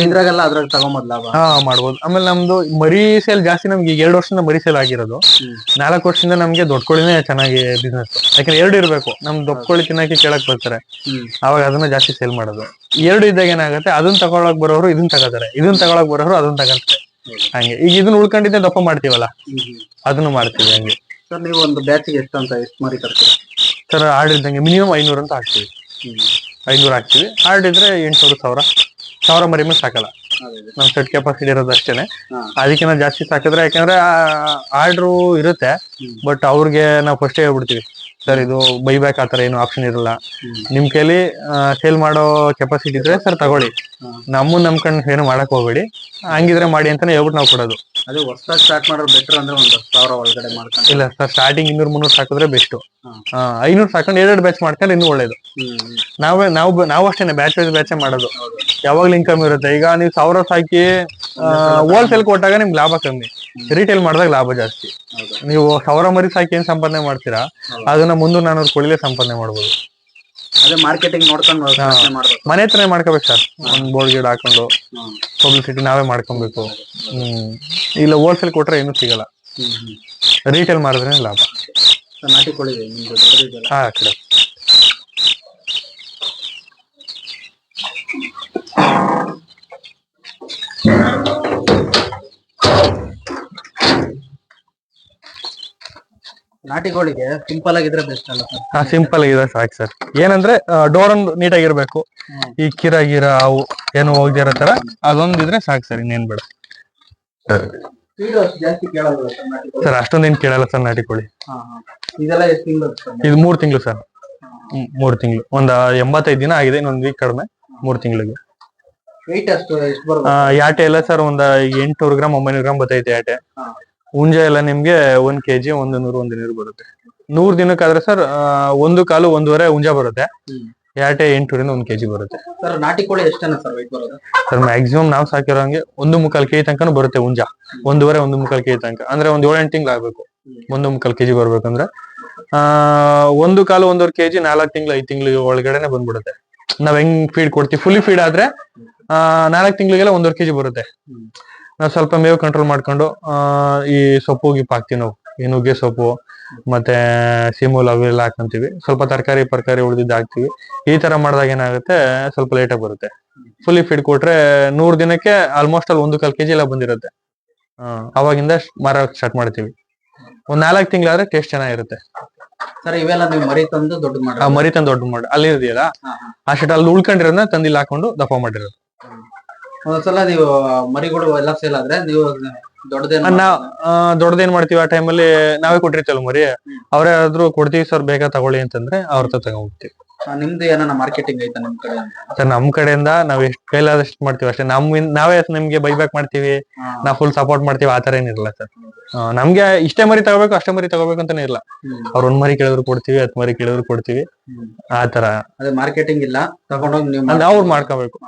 ಇದ್ರಾಗೆಲ್ಲ ಅದ್ರಾಗ ತಗೊಂಬದ್ ಲಾಭ ಹಾ ಮಾಡ್ಬೋದು. ಆಮೇಲೆ ನಮ್ದು ಮರಿ ಸೇಲ್ ಜಾಸ್ತಿ ನಮ್ಗೆ ಈಗ ಎರಡು ವರ್ಷದಿಂದ ಮರಿ ಸೇಲ್ ಆಗಿರೋದು. ಹ್ಮ್. ನಾಲ್ಕು ವರ್ಷದಿಂದ ನಮ್ಗೆ ದೊಡ್ಡ ಕೋಳಿನೇ ಚೆನ್ನಾಗಿ ಬಿಸ್ನೆಸ್ ಯಾಕಂದ್ರೆ ಎರಡು ಇರ್ಬೇಕು. ನಮ್ ದೊಡ್ಡ ಕೋಳಿ ತಿನ್ನಕ್ಕೆ ಕೇಳಕ್ ಬರ್ತಾರೆ. ಹ್ಮ್. ಅವಾಗ ಅದನ್ನ ಜಾಸ್ತಿ ಸೇಲ್ ಮಾಡೋದು. ಎರಡು ಇದ್ದಾಗ ಏನಾಗುತ್ತೆ ಅದನ್ನ ತಗೊಳಕ್ ಬರೋರು ಇದನ್ನ ತಗೋತಾರೆ. ಇದನ್ನ ತಗೊಳಕ್ ಬರೋರು ಅದನ್ನ ತಗೊಂತಾರೆ. ಹಂಗೆ. ಈಗ ಇದನ್ನ ಉಳ್ಕೊಂಡಿದ್ದೆ ದಪ್ಪ ಮಾಡ್ತೀವಲ್ಲ? ಅದನ್ನು ಮಾಡ್ತೀವಿ ಹಂಗೆ. ಸರ್ ನೀವು ಒಂದು ಬ್ಯಾಚಿಗೆ ಎಷ್ಟು ಅಂತ ಎಷ್ಟು ಮರಿ ತರ್ತೀರಿ? ಸರ್ ಆಡಿದಂಗೆ ಮಿನಿಮಮ್ ಐನೂರು ಅಂತ ಹಾಕ್ತೀವಿ. ಐನೂರು ಹಾಕ್ತಿವಿ. ಆಡಿದ್ರೆ ಎಂಟುನೂರು ಸಾವಿರ. ಸಾವಿರ ಮರಿ ಮೇಲೆ ಸಾಕಲ್ಲ. ನಮ್ ಸೆಟ್ ಕೆಪಾಸಿಟಿ ಇರೋದು ಅಷ್ಟೇನೆ. ಅದಕ್ಕಿಂತ ಜಾಸ್ತಿ ಸಾಕಿದ್ರೆ ಯಾಕಂದ್ರೆ ಆರ್ಡ್ರು ಇರುತ್ತೆ. ಬಟ್ ಅವ್ರಿಗೆ ನಾವು ಫಸ್ಟ್ ಹೇಳ್ಬಿಡ್ತೀವಿ. ಸರ್ ಇದು ಬೈಬ್ಯಾಕ್ ಆತರ ಏನು ಆಪ್ಷನ್ ಇರಲ್ಲ. ನಿಮ್ ಕೈಲಿ ಸೇಲ್ ಮಾಡೋ ಕೆಪಾಸಿಟಿ ಇದ್ರೆ ಸರ್ ತಗೊಳ್ಳಿ. ನಮ್ಮ ನಮ್ಮನ್ನ ನಂಬ್ಕೊಂಡು ಏನು ಮಾಡಕ್ ಹೋಗ್ಬೇಡಿ. ಹಂಗಿದ್ರೆ ಮಾಡಿ ಅಂತಾನೆ ಹೇಳ್ಬಿಟ್ಟು ನಾವು ಕೊಡೋದು. ಅದೇ ಹೊಸದಾಗಿ ಸ್ಟಾರ್ಟ್ ಮಾಡೋದು ಬೆಟರ್ ಅಂದ್ರೆ ಒಂದು ಸಾವಿರ ಒಳಗಡೆ ಮಾಡ್ಕೊಂಡು. ಇಲ್ಲ ಸರ್ ಸ್ಟಾರ್ಟಿಂಗ್ ಇನ್ನೂರ್ ಮುನ್ನೂರು ಸಾಕಿದ್ರೆ ಬೆಸ್ಟ್ ಐನೂರ್ ಸಾಕೊಂಡು ಎರಡೆರಡು ಬ್ಯಾಚ್ ಮಾಡ್ಕೊಂಡ್ರೆ ಇನ್ನೂ ಒಳ್ಳೇದು. ನಾವೇ ನಾವು ನಾವು ಅಷ್ಟೇನೆ ಬ್ಯಾಚ್ ವೈಸ್ ಬ್ಯಾಚ್ ಮಾಡೋದು. ಯಾವಾಗ್ಲೂ ಇನ್ಕಮ್ ಇರುತ್ತೆ. ಈಗ ನೀವು ಸಾವಿರ ಸಾಕಿ ಹೋಲ್ಸೇಲ್ ಕೊಟ್ಟಾಗ ನಿಮ್ಗೆ ಲಾಭ ಕಮ್ಮಿ. ರಿಟೇಲ್ ಮಾಡಿದಾಗ ಲಾಭ ಜಾಸ್ತಿ. ನೀವು ಸಾವಿರ ಮರಿ ಸಾಕಿ ಏನ್ ಸಂಪಾದನೆ ಮಾಡ್ತೀರಾ ಅದನ್ನ ಮುನ್ನೂರ್ ನಾನೂರು ಕೋಳಿಲೆ ಸಂಪಾದನೆ ಮಾಡ್ಬೋದು. ಅದೇ ಮಾರ್ಕೆಟಿಂಗ್ ನೋಡ್ಕೊಂಡು ಮನೆ ಹತ್ರನೇ ಮಾಡ್ಕೋಬೇಕು ಸರ್. ಒಂದ್ ಬೋರ್ಡ್ ಗಿಡ ಹಾಕೊಂಡು ಪಬ್ಲಿಸಿಟಿ ನಾವೇ ಮಾಡ್ಕೊಬೇಕು. ಹ್ಮ್. ಇಲ್ಲ ಹೋಲ್ಸೇಲ್ ಕೊಟ್ರೆ ಏನು ಸಿಗಲ್ಲ. ರಿಟೇಲ್ ಮಾಡಿದ್ರೆ ಲಾಭ. ನಾಟಿ ಕೋಳಿ ಹಾ ಕಡೆ. ನಾಟಿ ಕೋಳಿಗೆ ಸಿಂಪಲ್ ಆಗಿದ್ರೆ ಬೆಸ್ಟ್ ಅಲ್ಲ ಹಾ ಸಿಂಪಲ್ ಆಗಿದೆ ಸಾಕು ಸರ್ ಏನಂದ್ರೆ ಡೋರ್ ಒಂದು ನೀಟ್ ಆಗಿರ್ಬೇಕು. ಈ ಕಿರ ಗಿರ ಅವು ಏನು ಹೋಗ್ದಿರೋ ತರ ಅದೊಂದಿದ್ರೆ ಸಾಕು ಸರ್ ಇನ್ನೇನ್ ಬೇಡ. ಸರ್ ಅಷ್ಟೊಂದೇನ್ ಕೇಳಲ್ಲ ಸರ್ ನಾಟಿ ಕೋಳಿ ಹಾ ಹಾ. ಇದೆಲ್ಲ ಎಷ್ಟು ತಿಂಗಳು ಇದು ಮೂರ್ ತಿಂಗಳು ಸರ್ ಮೂರ್ ತಿಂಗಳು. ಒಂದ್ ಎಂಬತ್ತೈದು ದಿನ ಆಗಿದೆ ಇನ್ನೊಂದ್ ವೀಕ್ ಕಡಿಮೆ ಮೂರ್ ತಿಂಗಳಿಗೆ. ಯಾಟೆ ಎಲ್ಲ ಸರ್ ಒಂದ್ ಎಂಟ್ನೂರು ಗ್ರಾಮ್ ಒಂಬೈನೂರು ಗ್ರಾಮ್ ಬರ್ತೈತೆ ಯಾಟೆ. ಹುಂಜ ಎಲ್ಲ ನಿಮ್ಗೆ ಒಂದ್ ಕೆಜಿ ಒಂದು ನೂರು ಒಂದ್ ನೀರು ಬರುತ್ತೆ. ನೂರ್ ದಿನಕ್ಕಾದ್ರೆ ಸರ್ ಒಂದು ಕಾಲು ಒಂದೂವರೆ ಹುಂಜ ಬರುತ್ತೆ. ಯಾಟೆ ಎಂಟೂರಿಂದ ಒಂದ್ ಕೆಜಿ ಬರುತ್ತೆ. ಸರ್ ನಾಟಿ ಕೋಳಿ ಎಷ್ಟನ್ನ ಸರ್ ವೆಯ್ಟ್ ಬರೋದು? ಸರ್ ಮ್ಯಾಕ್ಸಿಮಮ್ ನಾವು ಸಾಕಿರೋಂಗೆ ಒಂದು ಮುಕ್ಕಾಲ್ ಕೆಜಿ ತನಕನೂ ಬರುತ್ತೆ ಹುಂಜ. ಒಂದೂವರೆ ಒಂದು ಮುಕ್ಕಾಲ್ ಕೆಜಿ ತನಕ. ಅಂದ್ರೆ ಒಂದ್ ಏಳೆಂಟು ತಿಂಗಳು ಆಗ್ಬೇಕು. ಒಂದು ಮುಕ್ಕಾಲ್ ಕೆಜಿ ಬರ್ಬೇಕಂದ್ರೆ. ಆ ಒಂದು ಕಾಲು ಒಂದೂವರೆ ಕೆಜಿ ನಾಲ್ಕು ತಿಂಗಳು ಐದು ತಿಂಗಳು ಒಳಗಡೆನೆ ಬಂದ್ಬಿಡುತ್ತೆ. ನಾವ್ ಹೆಂಗ್ ಫೀಡ್ ಕೊಡ್ತೀವಿ? ಫುಲ್ ಫೀಡ್ ಆದ್ರೆ ನಾಲ್ಕು ತಿಂಗಳಿಗೆಲ್ಲ ಒಂದೂವರೆ ಕೆಜಿ ಬರುತ್ತೆ. ನಾವು ಸ್ವಲ್ಪ ಮೇವು ಕಂಟ್ರೋಲ್ ಮಾಡ್ಕೊಂಡು ಈ ಸೊಪ್ಪು ಗಿಪ್ಪು ಹಾಕ್ತೀವಿ ನಾವು. ಈ ನುಗ್ಗೆ ಸೊಪ್ಪು ಮತ್ತೆ ಸಿಮೂಲ್ ಅವೆಲ್ಲ ಹಾಕೊಂತೀವಿ. ಸ್ವಲ್ಪ ತರಕಾರಿ ಪರ್ಕಾರಿ ಉಳಿದಿದ್ದು ಹಾಕ್ತಿವಿ. ಈ ತರ ಮಾಡಿದಾಗ ಏನಾಗುತ್ತೆ ಸ್ವಲ್ಪ ಲೇಟಾಗಿ ಬರುತ್ತೆ. ಫುಲ್ಲಿ ಫೀಡ್ ಕೊಟ್ರೆ ನೂರ್ ದಿನಕ್ಕೆ ಆಲ್ಮೋಸ್ಟ್ ಅಲ್ಲಿ ಒಂದು ಕಾಲ್ ಕೆಜಿ ಎಲ್ಲ ಬಂದಿರುತ್ತೆ. ಆ, ಅವಾಗಿಂದ ಮರ ಸ್ಟಾರ್ಟ್ ಮಾಡ್ತೀವಿ. ಒಂದ್ ನಾಲ್ಕು ತಿಂಗಳಾದ್ರೆ ಟೇಸ್ಟ್ ಚೆನ್ನಾಗಿರುತ್ತೆ. ಸರ್ ಇವೆಲ್ಲ ನೀವು ಮರಿ ತಂದು ದೊಡ್ಡ ಮಾಡಿ ಮರಿ ತಂದು ದೊಡ್ಡ ಮಾಡಿ ಅಲ್ಲಿ ಇದೆಯಲ್ಲ ಆ ಶೆಟ್ ಅಲ್ಲಿ ಉಳ್ಕೊಂಡಿರೋದನ್ನ ತಂದಿಲ್ಲ ಹಾಕೊಂಡು ದಪ್ಪ ಮಾಡಿರೋದು. ಒಂದ್ಸಲ ನೀವು ಮರಿಗಳು ಎಲ್ಲ ಸೇಲ್ ಆದ್ರೆ ನೀವು ದೊಡ್ಡದೇನ ದೊಡ್ಡದೇನ್ ಮಾಡ್ತೀವಿ ಆ ಟೈಮಲ್ಲಿ ನಾವೇ ಕೊಟ್ಟಿರ್ತೀವಲ್ಲ ಮರಿ? ಅವ್ರೇ ಆದ್ರೂ ಕೊಡ್ತೀವಿ ಸರ್ ಬೇಗ ತಗೊಳ್ಳಿ ಅಂತಂದ್ರೆ ಅವ್ರ ಹತ್ರ ತಗೊಂಡ್ಬಿಡ್ತೀವಿ ನಿಮ್ದು ಏನಾನ ಮಾರ್ಕೆಟಿಂಗ್ ಐತಾ ನಿಮ್ ಕಡೆ ಸರ್ ನಮ್ ಕಡೆಯಿಂದ ನಾವ್ ಎಷ್ಟ್ ಕೈಲಾದಷ್ಟು ಮಾಡ್ತೀವಿ ಅಷ್ಟೇ. ನಮ್ ನಾವೇ ನಿಮ್ಗೆ ಬೈಬ್ಯಾಕ್ ಮಾಡ್ತೀವಿ. ನಾವ್ ಫುಲ್ ಸಪೋರ್ಟ್ ಮಾಡ್ತೀವಿ. ಆತರ ಏನಿರಲ್ಲ ಸರ್. ನಮ್ಗೆ ಇಷ್ಟೇ ಮರಿ ತಗೋಬೇಕು ಅಷ್ಟೇ ಮರಿ ತಗೋಬೇಕು ಅಂತಾನೆ ಇಲ್ಲ. ಅವ್ರ ಒಂದ್ ಮರಿ ಕೇಳಿದ್ರು ಕೊಡ್ತೀವಿ ಹತ್ ಮರಿ ಕೇಳಿದ್ರು ಕೊಡ್ತೀವಿ. ಆತರ ಅದೇ ಮಾರ್ಕೆಟಿಂಗ್ ಇಲ್ಲ. ತಗೊಂಡೋಗಿ ನೀವು ಅವ್ರು ಮಾಡ್ಕೋಬೇಕು.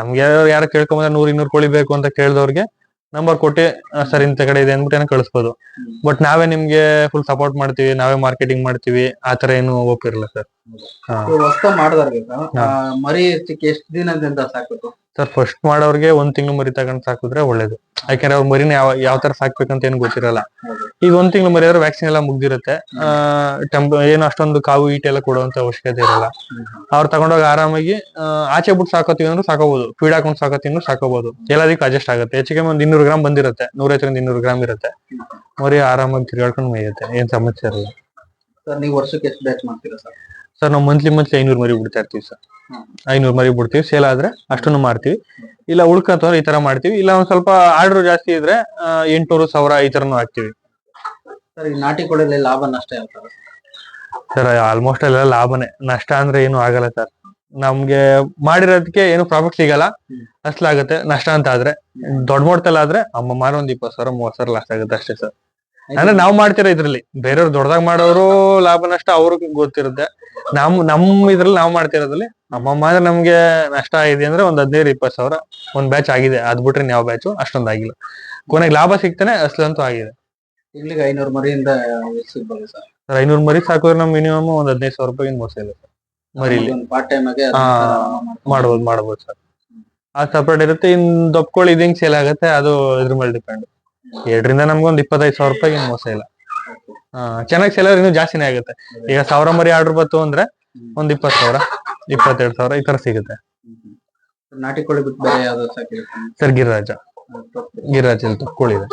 ನಮ್ಗೆ ಯಾರು ಕೇಳ್ಕೊಂಬಂದ್ರೆ ನೂರ್ ಇನ್ನೂರ್ ಕೋಳಿ ಬೇಕು ಅಂತ ಕೇಳಿದವ್ರಿಗೆ ನಂಬರ್ ಕೊಟ್ಟಿ ಸರ್ ಇಂತ ಕಡೆ ಇದೆ ಅಂದ್ಬಿಟ್ಟು ಏನೋ ಕಳಿಸ್ಬೋದು. ಬಟ್ ನಾವೇ ನಿಮ್ಗೆ ಫುಲ್ ಸಪೋರ್ಟ್ ಮಾಡ್ತೀವಿ ನಾವೇ ಮಾರ್ಕೆಟಿಂಗ್ ಮಾಡ್ತೀವಿ. ಆತರ ಏನು ಒಪ್ಪಿರಲ್ಲ ಸರ್. ಹೊಸ ಮರಿ ಎಷ್ಟು ದಿನದಿಂದ ಸರ್ ಫಸ್ಟ್ ಮಾಡೋರ್ಗೆ ಒಂದ್ ತಿಂಗಳು ಮರಿ ತಗೊಂಡ್ ಸಾಕಿದ್ರೆ ಒಳ್ಳೇದು. ಯಾಕಂದ್ರೆ ಅವ್ರ ಮರಿನ ಯಾವ ಯಾವ ತರ ಸಾಕ್ಬೇಕಂತ ಏನ್ ಗೊತ್ತಿರಲ್ಲ. ಈಗ ಒಂದ್ ತಿಂಗಳು ಮರಿ ಆದ್ರೆ ವ್ಯಾಕ್ಸಿನ್ ಎಲ್ಲ ಮುಗ್ದಿರುತ್ತೆ. ಟೆಂಪ್ ಏನು ಅಷ್ಟೊಂದು ಕಾವು ಈಟ್ ಎಲ್ಲ ಕೊಡುವಂತ ಅವಶ್ಯಕತೆ ಇರಲ್ಲ. ಅವ್ರು ತಗೊಂಡೋಗ ಆರಾಮಾಗಿ ಆಚೆ ಬಿಟ್ಟು ಸಾಕೋತೀವಿ ಅಂದ್ರೆ ಸಾಕೋಬಹುದು ಫೀಡ್ ಹಾಕೊಂಡು ಸಾಕೋತೀವಿ ಸಾಕೋಬಹುದು ಎಲ್ಲದಕ್ಕೂ ಅಡ್ಜಸ್ಟ್ ಆಗುತ್ತೆ. ಹೆಚ್ಚಿಗೆ ಒಂದ್ ಇನ್ನೂರು ಗ್ರಾಮ್ ಬಂದಿರುತ್ತೆ. ನೂರೈವತ್ತರಿಂದ ಇನ್ನೂರು ಗ್ರಾಮ್ ಇರುತ್ತೆ. ಮರಿ ಆರಾಮಾಗಿ ತಿರ್ಗಾಡ್ಕೊಂಡು ಮೇಯುತ್ತೆ. ಏನ್ ಸಮಸ್ಯೆ ಇರಲ್ಲ. ಸರ್ ನೀವು ವರ್ಷಕ್ಕೆ ಎಷ್ಟು ಬ್ಯಾಚ್ ಮಾಡ್ತೀರಾ ಸರ್? ಸರ್ ನಾವು ಮಂತ್ಲಿ ಮಂತ್ಲಿ ಐನೂರು ಮರಿ ಬಿಡ್ತಾ ಇರ್ತೀವಿ ಸರ್. ಐನೂರು ಮರಿ ಬಿಡ್ತೀವಿ ಸೇಲ್ ಆದ್ರೆ ಅಷ್ಟನ್ನು ಮಾಡ್ತೀವಿ. ಇಲ್ಲ ಉಳ್ಕಂತವ್ರೆ ಈ ತರ ಮಾಡ್ತೀವಿ. ಇಲ್ಲ ಒಂದ್ ಸ್ವಲ್ಪ ಆರ್ಡರ್ ಜಾಸ್ತಿ ಇದ್ರೆ ಎಂಟ್ನೂರು ಸಾವಿರ ಈ ತರನು ಹಾಕ್ತಿವಿ. ನಾಟಿ ಕೋಳಿಯಲ್ಲಿ ಲಾಭ ನಷ್ಟ ಸರ್? ಆಲ್ಮೋಸ್ಟ್ ಎಲ್ಲ ಲಾಭನೇ. ನಷ್ಟ ಅಂದ್ರೆ ಏನು ಆಗಲ್ಲ ಸರ್. ನಮ್ಗೆ ಮಾಡಿರೋದಕ್ಕೆ ಏನು ಪ್ರಾಫಿಟ್ ಸಿಗಲ್ಲ. ಅಷ್ಟಾಗತ್ತೆ ನಷ್ಟ ಅಂತ ಆದ್ರೆ ದೊಡ್ಡ ಮೊತ್ತಲ್ಲ ಆದ್ರೆ ಅಮ್ಮ ಮಾರ ಒಂದ್ ಇಪ್ಪತ್ತು ಸಾವಿರ ಮೂವತ್ ಸಾವಿರ ಲಾಸ್ ಆಗುತ್ತೆ ಅಷ್ಟೇ ಸರ್. ಅಂದ್ರೆ ನಾವ್ ಮಾಡ್ತಿರೋ ಇದ್ರಲ್ಲಿ. ಬೇರೆಯವ್ರು ದೊಡ್ಡದಾಗ ಮಾಡೋರು ಲಾಭ ನಷ್ಟ ಅವ್ರಿಗೆ ಗೊತ್ತಿರುತ್ತೆ. ನಮ್ ನಮ್ ಇದ್ರಲ್ಲಿ ನಾವ್ ಮಾಡ್ತಿರೋದ್ರಲ್ಲಿ ನಮ್ಮಮ್ಮ ಅಂದ್ರೆ ನಮ್ಗೆ ನಷ್ಟ ಆಗಿದೆ ಅಂದ್ರೆ ಒಂದ್ ಹದಿನೈದು ಇಪ್ಪತ್ತು ಸಾವಿರ ಒಂದ್ ಬ್ಯಾಚ್ ಆಗಿದೆ. ಅದ್ ಬಿಟ್ರೆ ಯಾವ ಬ್ಯಾಚು? ಅಷ್ಟೊಂದ್ ಆಗಿಲ್ಲ. ಕೊನೆಗೆ ಲಾಭ ಸಿಗ್ತಾನೆ ಅಸ್ಲಂತೂ ಆಗಿದೆ. ಇಲ್ಲಿಗೆ ಐನೂರು ಮರಿಯಿಂದ ಸಿಗ್ಬೋದು ಸರ್? ಸರ್ ಐನೂರು ಮರಿ ಸಾಕಿದ್ರೆ ನಮ್ ಮಿನಿಮಮ್ ಒಂದ್ ಹದಿನೈದು ಸಾವಿರ ರೂಪಾಯಿ ಮೋಸ ಇದೆ ಸರ್. ಮರಿಲಿ. ಪಾರ್ಟ್ ಟೈಮ್ ಆಗಿ. ಮಾಡ್ಬೋದು ಮಾಡ್ಬೋದು ಸರ್. ಅದ್ ಸಪ್ರೇಟ್ ಇರುತ್ತೆ. ಇನ್ ದೊಪ್ಕೊಳ್ಳಿ ಇದು ಹೆಂಗ್ ಸೇಲ್ ಆಗುತ್ತೆ? ಅದು ಇದ್ರ ಮೇಲೆ ಡಿಪೆಂಡ್ ಎರಡರಿಂದ ನಮ್ಗೊಂದು ಇಪ್ಪತ್ತೈದು ಸಾವಿರ ರೂಪಾಯಿ ಏನು ಮೋಸ ಇಲ್ಲ. ಚೆನ್ನಾಗಿ ಸೇಲ್ ಇನ್ನೂ ಜಾಸ್ತಿನೇ ಆಗುತ್ತೆ. ಈಗ ಸಾವಿರ ಮರಿ ಆರ್ಡರ್ ಬಂತು ಅಂದ್ರೆ ಒಂದ್ ಇಪ್ಪತ್ತು ಸಾವಿರ ಇಪ್ಪತ್ತೆರಡು ಸಾವಿರ ಈ ತರ ಸಿಗುತ್ತೆ. ನಾಟಿ ಕೋಳಿ ಬಿಟ್ಟು ಬೇರೆ ಯಾವ್ದು ಸರ್ ಗಿರಿರಾಜ. ಗಿರಿರಾಜ್ ಅಂತ ಕೋಳಿ ಇದೆ.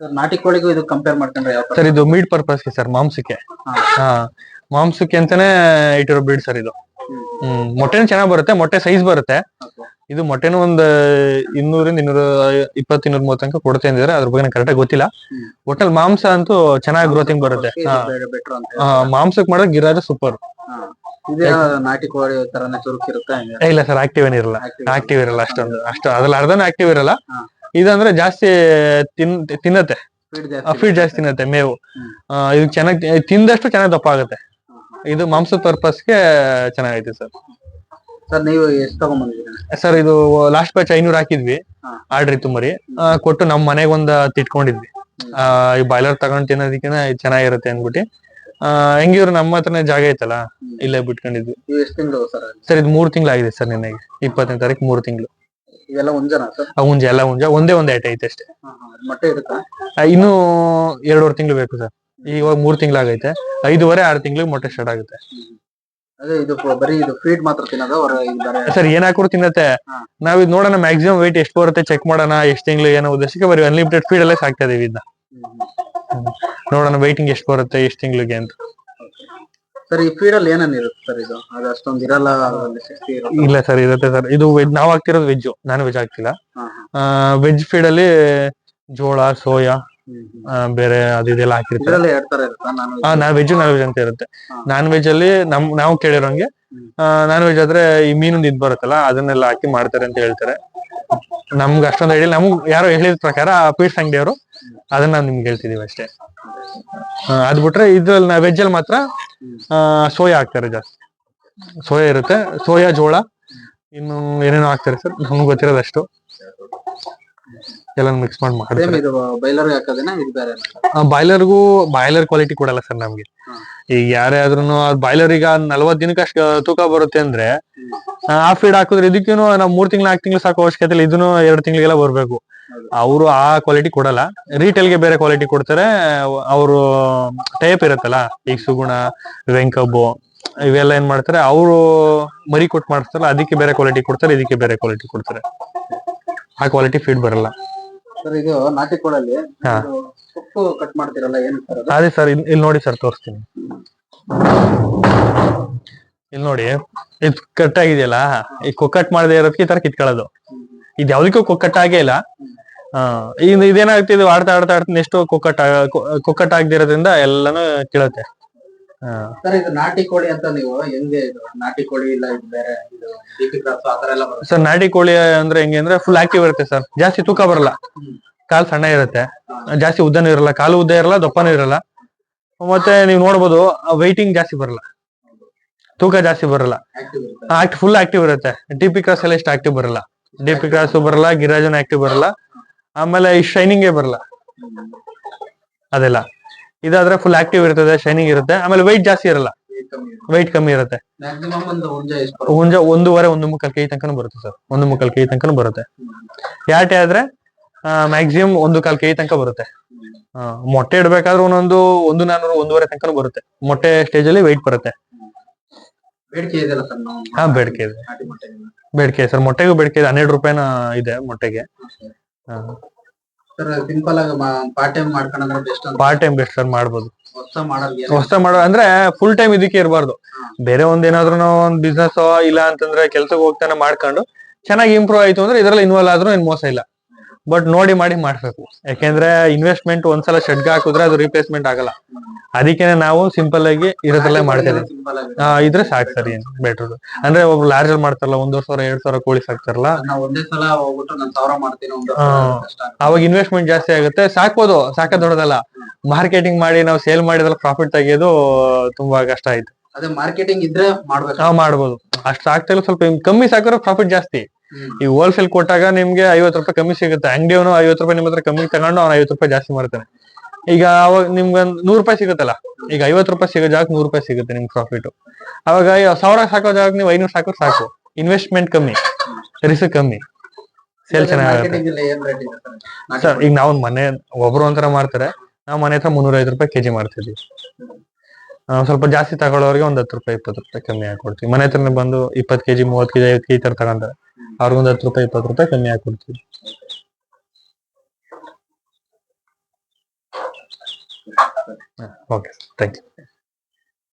ಸರ್ ನಾಟಿ ಕೋಳಿಗೂ ಇದು ಕಂಪೇರ್ ಮಾಡ್ಕೊಂಡ್ರೆ ಸರ್ ಇದು ಮೀಟ್ ಪರ್ಪಸ್ಗೆ ಸರ್ ಮಾಂಸಕ್ಕೆ. ಹಾ. ಮಾಂಸಕ್ಕೆ ಅಂತಾನೆ ಇಟ್ಟಿರೋ ಬ್ರೀಡ್ ಸರ್ ಇದು. ಹ್ಮ್. ಮೊಟ್ಟೆನು ಚೆನ್ನಾಗ್ ಬರುತ್ತೆ ಮೊಟ್ಟೆ ಸೈಜ್ ಬರುತ್ತೆ. ಇದು ಮೊಟ್ಟೆನು ಒಂದ್ ಇನ್ನೂರಿಂದ ಇನ್ನೂರ ಇಪ್ಪತ್ತು ಇನ್ನೂರ ಮೂವತ್ತು ತನಕ ಕೊಡುತ್ತೆ ಅಂದಿದ್ರೆ ಅದ್ರ ಬಗ್ಗೆ ಕರೆಕ್ಟಾಗಿ ಗೊತ್ತಿಲ್ಲ. ಒಟ್ಟಲ್ಲಿ ಮಾಂಸ ಅಂತೂ ಚೆನ್ನಾಗಿ ಗ್ರೋತಿಂಗ್ ಬರುತ್ತೆ. ಮಾಂಸಕ್ ಬೆಟರ್ ಗಿರಾದ ಸೂಪರ್. ನಾಟಿ ಕೋಳಿ ತರನೇ ಚುರುಕಿರುತ್ತೆ ಹಂಗೆ? ಇಲ್ಲ ಸರ್ ಆಕ್ಟಿವ್ ಏನಿರಲ್ಲ ಆಕ್ಟಿವ್ ಇರಲ್ಲ. ಅಷ್ಟೊಂದು. ಅಷ್ಟು ಅದ್ರಲ್ಲಿ ಅರ್ಧನೂ ಆಕ್ಟಿವ್ ಇರಲ್ಲ. ಇದಂದ್ರೆ ಜಾಸ್ತಿ ತಿನ್ ತಿನ್ನತ್ತೆ. ಫೀಡ್ ಜಾಸ್ತಿ ತಿನ್ನತ್ತೆ ಮೇವು. ಇದು ಚೆನ್ನಾಗಿ ತಿಂದಷ್ಟು ಚೆನ್ನಾಗಿ ದಪ್ಪ ಆಗುತ್ತೆ. ಇದು ಮಾಂಸ ಪರ್ಪಸ್ಗೆ ಚೆನ್ನಾಗೈತೆ ಸರ್. ಸರ್ ನೀವು ಎಷ್ಟು ತಗೊಂಡ್ಬಂದಿದ್ದೀರಾ ಸರ್ ಇದು ಲಾಸ್ಟ್ ಬ್ಯಾಚ್ ಐನೂರು ಹಾಕಿದ್ವಿ. ಆರ್ಡ್ರಿ ತುಂಬರಿ ಇತ್ತು ಮರಿ. ಆ, ಕೊಟ್ಟು ನಮ್ ಮನೆಗೆ ಒಂದ್ ತಿಟ್ಕೊಂಡಿದ್ವಿ ಆ, ಈ ಬಾಯ್ಲರ್ ತಗೊಂಡ್ ತಿನ್ನೋದಕ್ಕಿಂತ ಇದು ಚೆನ್ನಾಗಿರುತ್ತೆ ಅಂದ್ಬಿಟ್ಟು. ಆ, ಹೆಂಗಿದ್ರು ನಮ್ಮ ಹತ್ರನೇ ಜಾಗ ಐತಲ್ಲ ಇಲ್ಲೇ ಬಿಟ್ಕೊಂಡಿದ್ವಿ. ನೀವು ಎಷ್ಟು ತಿಂಗಳು ಸರ್ ಸರ್ ಇದು ಮೂರ್ ತಿಂಗಳಾಗಿದೆ ಸರ್ ನಿನ್ನೆಗೆ. ಇಪ್ಪತ್ತನೇ ತಾರೀಕು ಮೂರ್ ತಿಂಗಳು. ಇವೆಲ್ಲ ಒಂಜನ ಸರ್? ಆ ಹುಂಜ ಎಲ್ಲ ಹುಂಜ. ಒಂದೇ ಒಂದ್ ಐಟ ಐತೆ ಅಷ್ಟೇ. ಹಾ, ಹಾ. ಮೊಟ್ಟೆ ಇರುತ್ತಾ? ಆ, ಇನ್ನೂ ಎರಡೂವರೆ ತಿಂಗಳು ಬೇಕು ಸರ್. ಇವಾಗ ಮೂರ್ ತಿಂಗಳಾಗೈತೆ. ಐದುವರೆ ಆರು ತಿಂಗಳಿಗೆ ಮೊಟ್ಟೆ ಸ್ಟಾರ್ಟ್ ಆಗುತ್ತೆ. ಅದೇ ಇದು ಬರೀ ಇದು ಫೀಡ್ ಮಾತ್ರ ತಿನ್ನೋದು? ಸರ್ ಏನ್ ಹಾಕೋರು ತಿನ್ನತ್ತೆ. ನಾವ್ ಇದು ನೋಡೋಣ ಮ್ಯಾಕ್ಸಿಮಮ್ weight ಎಷ್ಟು ಬರುತ್ತೆ ಚೆಕ್ ಮಾಡೋಣ ಎಷ್ಟು ತಿಂಗಳು ಏನೋ ಉದ್ದೇಶಕ್ಕೆ ಬರೀ ಅನ್ಲಿಮಿಟೆಡ್ ಫೀಡ್ ಅಲ್ಲೇ ಸಾಕ್ತಾ ಇದೀವಿ ಇದನ್ನ. ನೋಡೋಣ ವೈಟಿಂಗ್ ಎಷ್ಟು ಬರುತ್ತೆ ಎಷ್ಟು ತಿಂಗಳಿಗೆ ಅಂತ. ಸರ್ ಈ ಫೀಡ್ ಅಲ್ಲಿ ಏನೇನ್ ಇರುತ್ತೆ ಸರ್ ಇದು? ಅದು ಅಷ್ಟೊಂದು ಇರಲ್ಲ ಅದ್ರಲ್ಲಿ ಶಕ್ತಿ ಇರುತ್ತೆ ಇಲ್ಲ ಸರ್ ಇರುತ್ತೆ ಸರ್. ಇದು ವೆಜ್ ನಾವ್ ಹಾಕ್ತಿರೋದು ವೆಜ್ ನಾನ್ ವೆಜ್ ಹಾಕ್ತಿಲ್ಲ. ಹಾ. ವೆಜ್ ಫೀಡ್ ಅಲ್ಲಿ ಜೋಳ ಸೋಯಾ ಬೇರೆ ಅದು ಇದೆಲ್ಲ ಹಾಕಿರ್ತಾರೆ. ಹಾ ನಾನು ವೆಜ್ ನಾನ್ ವೆಜ್ ಅಂತ ಇರುತ್ತೆ. ನಾನ್ ವೆಜ್ ಅಲ್ಲಿ ನಮ್ ನಾವು ಕೇಳಿರೋಂಗೆ. ನಾನ್ ವೆಜ್ ಆದ್ರೆ ಈ ಮೀನು ಇದ್ ಬರುತ್ತಲ್ಲ ಅದನ್ನೆಲ್ಲ ಹಾಕಿ ಮಾಡ್ತಾರೆ ಅಂತ ಹೇಳ್ತಾರೆ. ನಮ್ಗೆ ಅಷ್ಟೊಂದು ಹೇಳಿ ನಮ್ಗ್ ಯಾರೋ ಹೇಳಿದ ಪ್ರಕಾರ ಆ ಪೀಟ್ಸ್ ಅಂಗಡಿಯವರು ಅದನ್ನ ನಾವ್ ನಿಮ್ಗೆ ಹೇಳ್ತಿದೀವಿ ಅಷ್ಟೇ. ಅದ್ ಬಿಟ್ರೆ ಇದ್ರಲ್ಲಿ ವೆಜ್ ಅಲ್ಲಿ ಮಾತ್ರ ಸೋಯಾ ಹಾಕ್ತಾರೆ ಜಾಸ್ತಿ. ಸೋಯಾ ಇರುತ್ತೆ. ಸೋಯಾ ಜೋಳ ಇನ್ನು ಏನೇನೋ ಹಾಕ್ತಾರೆ ಸರ್? ನಮ್ಗೆ ಗೊತ್ತಿರೋದಷ್ಟು. ಎಲ್ಲ ಮಿಕ್ಸ್ ಮಾಡಿ ಮಾಡ್ತಾರೆ. ಇದು ಬೈಲರ್ ಹಾಕೋದೇನಾ ಇದು ಬೇರೆ ಬಾಯ್ಲರ್ಗೂ ಬಾಯ್ಲರ್ ಕ್ವಾಲಿಟಿ ಕೊಡಲ್ಲ ಸರ್ ನಮ್ಗೆ. ಈಗ ಯಾರೇ ಆದ್ರೂ ಬಾಯ್ಲರ್ ಈಗ ನಲ್ವತ್ ದಿನಕ್ಕೆ ಅಷ್ಟು ತೂಕ ಬರುತ್ತೆ ಅಂದ್ರೆ ಆ ಫೀಡ್ ಹಾಕಿದ್ರೆ ಇದಕ್ಕೇನು ನಾವು ಮೂರ್ ತಿಂಗಳು ನಾಲ್ಕು ತಿಂಗಳು ಸಾಕು ಅವಶ್ಯಕತೆ ಇಲ್ಲ ಇದನ್ನು ಎರಡು ತಿಂಗಳಿಗೆಲ್ಲ ಬರ್ಬೇಕು. ಅವರು ಆ ಕ್ವಾಲಿಟಿ ಕೊಡಲ್ಲ. ರಿಟೇಲ್ಗೆ ಬೇರೆ ಕ್ವಾಲಿಟಿ ಕೊಡ್ತಾರೆ. ಅವರು ಟೈಪ್ ಇರುತ್ತಲ್ಲ ಈಗ ಸುಗುಣ ವೆಂಕಬ್ಬು ಇವೆಲ್ಲ ಏನ್ ಮಾಡ್ತಾರೆ ಅವರು ಮರಿ ಕೊಟ್ಟು ಮಾಡ್ತಾರಲ್ಲ ಅದಕ್ಕೆ ಬೇರೆ ಕ್ವಾಲಿಟಿ ಕೊಡ್ತಾರೆ ಇದಕ್ಕೆ ಬೇರೆ ಕ್ವಾಲಿಟಿ ಕೊಡ್ತಾರೆ. ಆ ಕ್ವಾಲಿಟಿ ಫೀಡ್ ಬರಲ್ಲ. ಸರ್ ಇದು ನಾಟಿ ಕೋಳಲ್ಲಿ ಹಾ. ಸೊಪ್ಪು ಕಟ್ ಮಾಡ್ತಿರಲ್ಲ ಏನು ಸರ್ ಅದು? ಅದೇ ಸರ್ ಇಲ್ಲಿ ನೋಡಿ ಸರ್ ತೋರಿಸ್ತೀನಿ. ಇಲ್ಲಿ ನೋಡಿ ಇದು ಕಟ್ ಆಗಿದೆಯಲ್ಲ ಈ ಕೊಕ್ಕಟ್ ಮಾಡದೆ ಇರೋದಕ್ಕೆ ಈ ತರ ಕಿತ್ಕೊಳ್ಳೋದು. ಇದು ಯಾವ್ದಕ್ಕೂ ಕೊಕ್ಕಟ್ ಆಗೇ ಇಲ್ಲ. ಆ, ಇದು ಇದೇನಾಗುತ್ತೆ ಇದು ಆಡ್ತಾ ಆಡ್ತಾ ಆಡ್ತಾ ನೆಕ್ಸ್ಟ್ ಕೊಕ್ಕಟ್ ಕೊಕ್ಕಟ್ ಆಗದಿರೋದ್ರಿಂದ ಎಲ್ಲಾನು ಕೀಳುತ್ತೆ. ಸರ್ ಇದು ನಾಟಿ ಕೋಳಿ ಅಂತ ನೀವು ಹೆಂಗೆ ಇದು ನಾಟಿ ಕೋಳಿ ಇಲ್ಲ ಇದು ಬೇರೆ ಇದು ಡಿಪಿ ಕ್ರಾಸ್ ಆ ತರ ಎಲ್ಲ ಬರುತ್ತೆ? ಸರ್ ನಾಟಿ ಕೋಳಿ ಅಂದ್ರೆ ಹೆಂಗೆ ಅಂದ್ರೆ ಫುಲ್ ಆಕ್ಟಿವ್ ಇರುತ್ತೆ ಸರ್. ಜಾಸ್ತಿ ತೂಕ ಬರಲ್ಲ. ಕಾಲ್ ಸಣ್ಣ ಇರುತ್ತೆ. ಜಾಸ್ತಿ ಉದ್ದನೂ ಇರಲ್ಲ. ಕಾಲು ಉದ್ದ ಇರಲ್ಲ ದಪ್ಪನೂ ಇರಲ್ಲ. ಮತ್ತೆ ನೀವು ನೋಡ್ಬೋದು ವೈಟಿಂಗ್ ಜಾಸ್ತಿ ಬರಲ್ಲ. ತೂಕ ಜಾಸ್ತಿ ಬರಲ್ಲ. ಇರುತ್ತೆ. ಆಕ್ಟ್ ಫುಲ್ ಆಕ್ಟಿವ್ ಇರುತ್ತೆ. ಡಿಪಿ ಕ್ರಾಸ್ ಎಲ್ಲ ಇಷ್ಟು ಆಕ್ಟಿವ್ ಬರಲ್ಲ. ಡಿಪಿ ಕ್ರಾಸ್ ಬರಲ್ಲ ಗಿರಾಜನ್ ಆಕ್ಟಿವ್ ಬರಲ್ಲ. ಆಮೇಲೆ ಈ ಶೈನಿಂಗೇ ಬರಲ್ಲ. ಅದೆಲ್ಲ. ಇದಾದ್ರೆ ಫುಲ್ ಆಕ್ಟಿವ್ ಇರ್ತದೆ ಶೈನಿಂಗ್ ಇರುತ್ತೆ. ಆಮೇಲೆ ವೈಟ್ ಜಾಸ್ತಿ ಇರಲ್ಲ. ವೈಟ್ ಕಮ್ಮಿ ಇರುತ್ತೆ. ಹುಂಜ ಒಂದೂವರೆ ಒಂದು ಮುಕ್ಕಾಲ್ ಕೆಜಿ ತನಕ ಬರುತ್ತೆ ಸರ್. ಒಂದು ಮುಕ್ಕಾಲ್ ಕೆಜಿ ತನಕ ಬರುತ್ತೆ. ಯಾಟೆ ಆದ್ರೆ ಮ್ಯಾಕ್ಸಿಮಮ್ ಒಂದು ಕಾಲ್ ಕೆಜಿ ತನಕ ಬರುತ್ತೆ. ಮೊಟ್ಟೆ ಇಡ್ಬೇಕಾದ್ರೆ ಒಂದೊಂದು ಒಂದು ನಾನೂರು ಒಂದೂವರೆ ತನಕ ಬರುತ್ತೆ. ಮೊಟ್ಟೆ ಸ್ಟೇಜ್ ಅಲ್ಲಿ ವೈಟ್ ಬರುತ್ತೆ. ಹಾ ಬೇಡಿಕೆ ಇದೆ. ಬೇಡಿಕೆ ಸರ್. ಮೊಟ್ಟೆಗೂ ಬೇಡಿಕೆ ಇದೆ. ಹನ್ನೆರಡು ರೂಪಾಯಿನ ಇದೆ ಮೊಟ್ಟೆಗೆ. ಸಿಂಪಲ್ ಆಗಿ ಪಾರ್ಟ್ ಟೈಮ್ ಮಾಡ್ಕೊಂಡ್ರೆ ಬೆಸ್ಟ್ ಅಂತ. ಪಾರ್ಟ್ ಟೈಮ್ ಬೆಸ್ಟ್ ಸರ್ ಮಾಡ್ಬೋದು. ಹೊಸ ಹೊಸ ಮಾಡೋ ಅಂದ್ರೆ ಫುಲ್ ಟೈಮ್ ಇದಕ್ಕೆ ಇರಬಾರ್ದು. ಬೇರೆ ಒಂದ್ ಏನಾದ್ರು ಒಂದ್ ಬಿಸ್ನೆಸ್ ಇಲ್ಲ ಅಂತಂದ್ರೆ ಕೆಲ್ಸಕ್ಕೆ ಹೋಗ್ತಾನೆ ಮಾಡ್ಕೊಂಡು ಚೆನ್ನಾಗಿ ಇಂಪ್ರೂವ್ ಆಯ್ತು ಅಂದ್ರೆ ಇದ್ರಲ್ಲಿ ಇನ್ವಾಲ್ವ್ ಆದ್ರೂ ಏನ್ ಮೋಸ ಇಲ್ಲ. ಬಟ್ ನೋಡಿ ಮಾಡಿ ಮಾಡ್ಬೇಕು. ಯಾಕೆಂದ್ರೆ ಇನ್ವೆಸ್ಟ್ಮೆಂಟ್ ಒಂದ್ಸಲ ಶೆಡ್ಗೆ ಹಾಕಿದ್ರೆ ಅದು ರಿಪ್ಲೇಸ್ಮೆಂಟ್ ಆಗಲ್ಲ. ಅದಕ್ಕೆ ನಾವು ಸಿಂಪಲ್ ಆಗಿ ಇರೋದ್ರಲ್ಲೇ ಮಾಡ್ತೇವೆ ಇದ್ರೆ ಸಾಕು ಸರಿ ಏನ್ ಬೆಟರ್ ಅಂದ್ರೆ ಒಬ್ರು ಲಾರ್ಜ್ ಅಲ್ಲಿ ಮಾಡ್ತಾರಲ್ಲ ಒಂದೂವರೆ ಸಾವಿರ ಎರಡ್ ಸಾವಿರ ಕೋಳಿ ಸಾಕ್ತಾರಲ್ಲ. ಅವಾಗ ಇನ್ವೆಸ್ಟ್ಮೆಂಟ್ ಜಾಸ್ತಿ ಆಗುತ್ತೆ. ಸಾಕ್ಬೋದು ಸಾಕ ದೊಡ್ಡದಲ್ಲ. ಮಾರ್ಕೆಟಿಂಗ್ ಮಾಡಿ ನಾವು ಸೇಲ್ ಮಾಡಿದ್ರೆ ಪ್ರಾಫಿಟ್ ತೆಗಿಯೋದು ತುಂಬಾ ಕಷ್ಟ ಆಯ್ತು. ಅದೇ ಮಾರ್ಕೆಟಿಂಗ್ ಇದ್ರೆ ಮಾಡ್ಬೇಕು. ನಾವು ಮಾಡ್ಬೋದು. ಅಷ್ಟು ಸಾಕ್ತಿಲ್ಲ ಸ್ವಲ್ಪ ಕಮ್ಮಿ ಸಾಕಿದ್ರೆ ಪ್ರಾಫಿಟ್ ಜಾಸ್ತಿ. ಈ ಹೋಲ್ಸೇಲ್ ಕೊಟ್ಟಾಗ ನಿಮ್ಗೆ ಐವತ್ತು ರೂಪಾಯಿ ಕಮ್ಮಿ ಸಿಗುತ್ತೆ. ಅಂಗಡಿಯವನು ಐವತ್ತು ರೂಪಾಯಿ ನಿಮ್ಮ ಹತ್ರ ಕಮ್ಮಿ ತಗೊಂಡು ಅವ್ನು ಐವತ್ತು ರೂಪಾಯಿ ಜಾಸ್ತಿ ಮಾಡ್ತಾನೆ ಈಗ ಅವಾಗ ನಿಮ್ಗೆ ನೂರು ರೂಪಾಯಿ ಸಿಗುತ್ತಲ್ಲ? ಈಗ ಐವತ್ತು ರೂಪಾಯಿ ಸಿಗೋ ಜಾಗ ನೂರು ರೂಪಾಯಿ ಸಿಗುತ್ತೆ ನಿಮ್ಗೆ ಪ್ರಾಫಿಟ್ ಅವಾಗ ಸಾವಿರ ಸಾಕೋ ಜಾಗ ನೀವು ಐನೂರು ಸಾಕೋ ಸಾಕು. ಇನ್ವೆಸ್ಟ್ಮೆಂಟ್ ಕಮ್ಮಿ ರಿಸ್ಕ್ ಕಮ್ಮಿ. ಸೇಲ್ ಚೆನ್ನಾಗಿರುತ್ತೆ ಸರ್ ಈಗ ನಾವು ಮನೆ ಒಬ್ರು ಒಂಥರ ಮಾಡ್ತಾರೆ ನಾವು ಮನೆ ಹತ್ರ ಮುನ್ನೂರ ಐದು ರೂಪಾಯಿ ಕೆಜಿ ಮಾಡ್ತಿದ್ವಿ ಸ್ವಲ್ಪ ಜಾಸ್ತಿ ತಗೊಳ್ಳೋರಿಗೆ ಒಂದ್ ಹತ್ತು ರೂಪಾಯಿ ಇಪ್ಪತ್ತು ರೂಪಾಯಿ ಕಮ್ಮಿ ಹಾಕೊಡ್ತೀವಿ. ಮನೆ ಹತ್ರನೇ ಬಂದು ಇಪ್ಪತ್ತು ಕೆಜಿ ಮೂವತ್ತು ಕೆಜಿ ಐವತ್ತು ಕೆಜಿ ತರ ತಗೊಂತಾರೆ. ಅವ್ರಿಗೊಂದು ಹತ್ತು ರೂಪಾಯಿ ಇಪ್ಪತ್ತು ರೂಪಾಯಿ ಕಮ್ಮಿ ಹಾಕೊಡ್ತೀವಿ ಓಕೆ ಥ್ಯಾಂಕ್ ಯು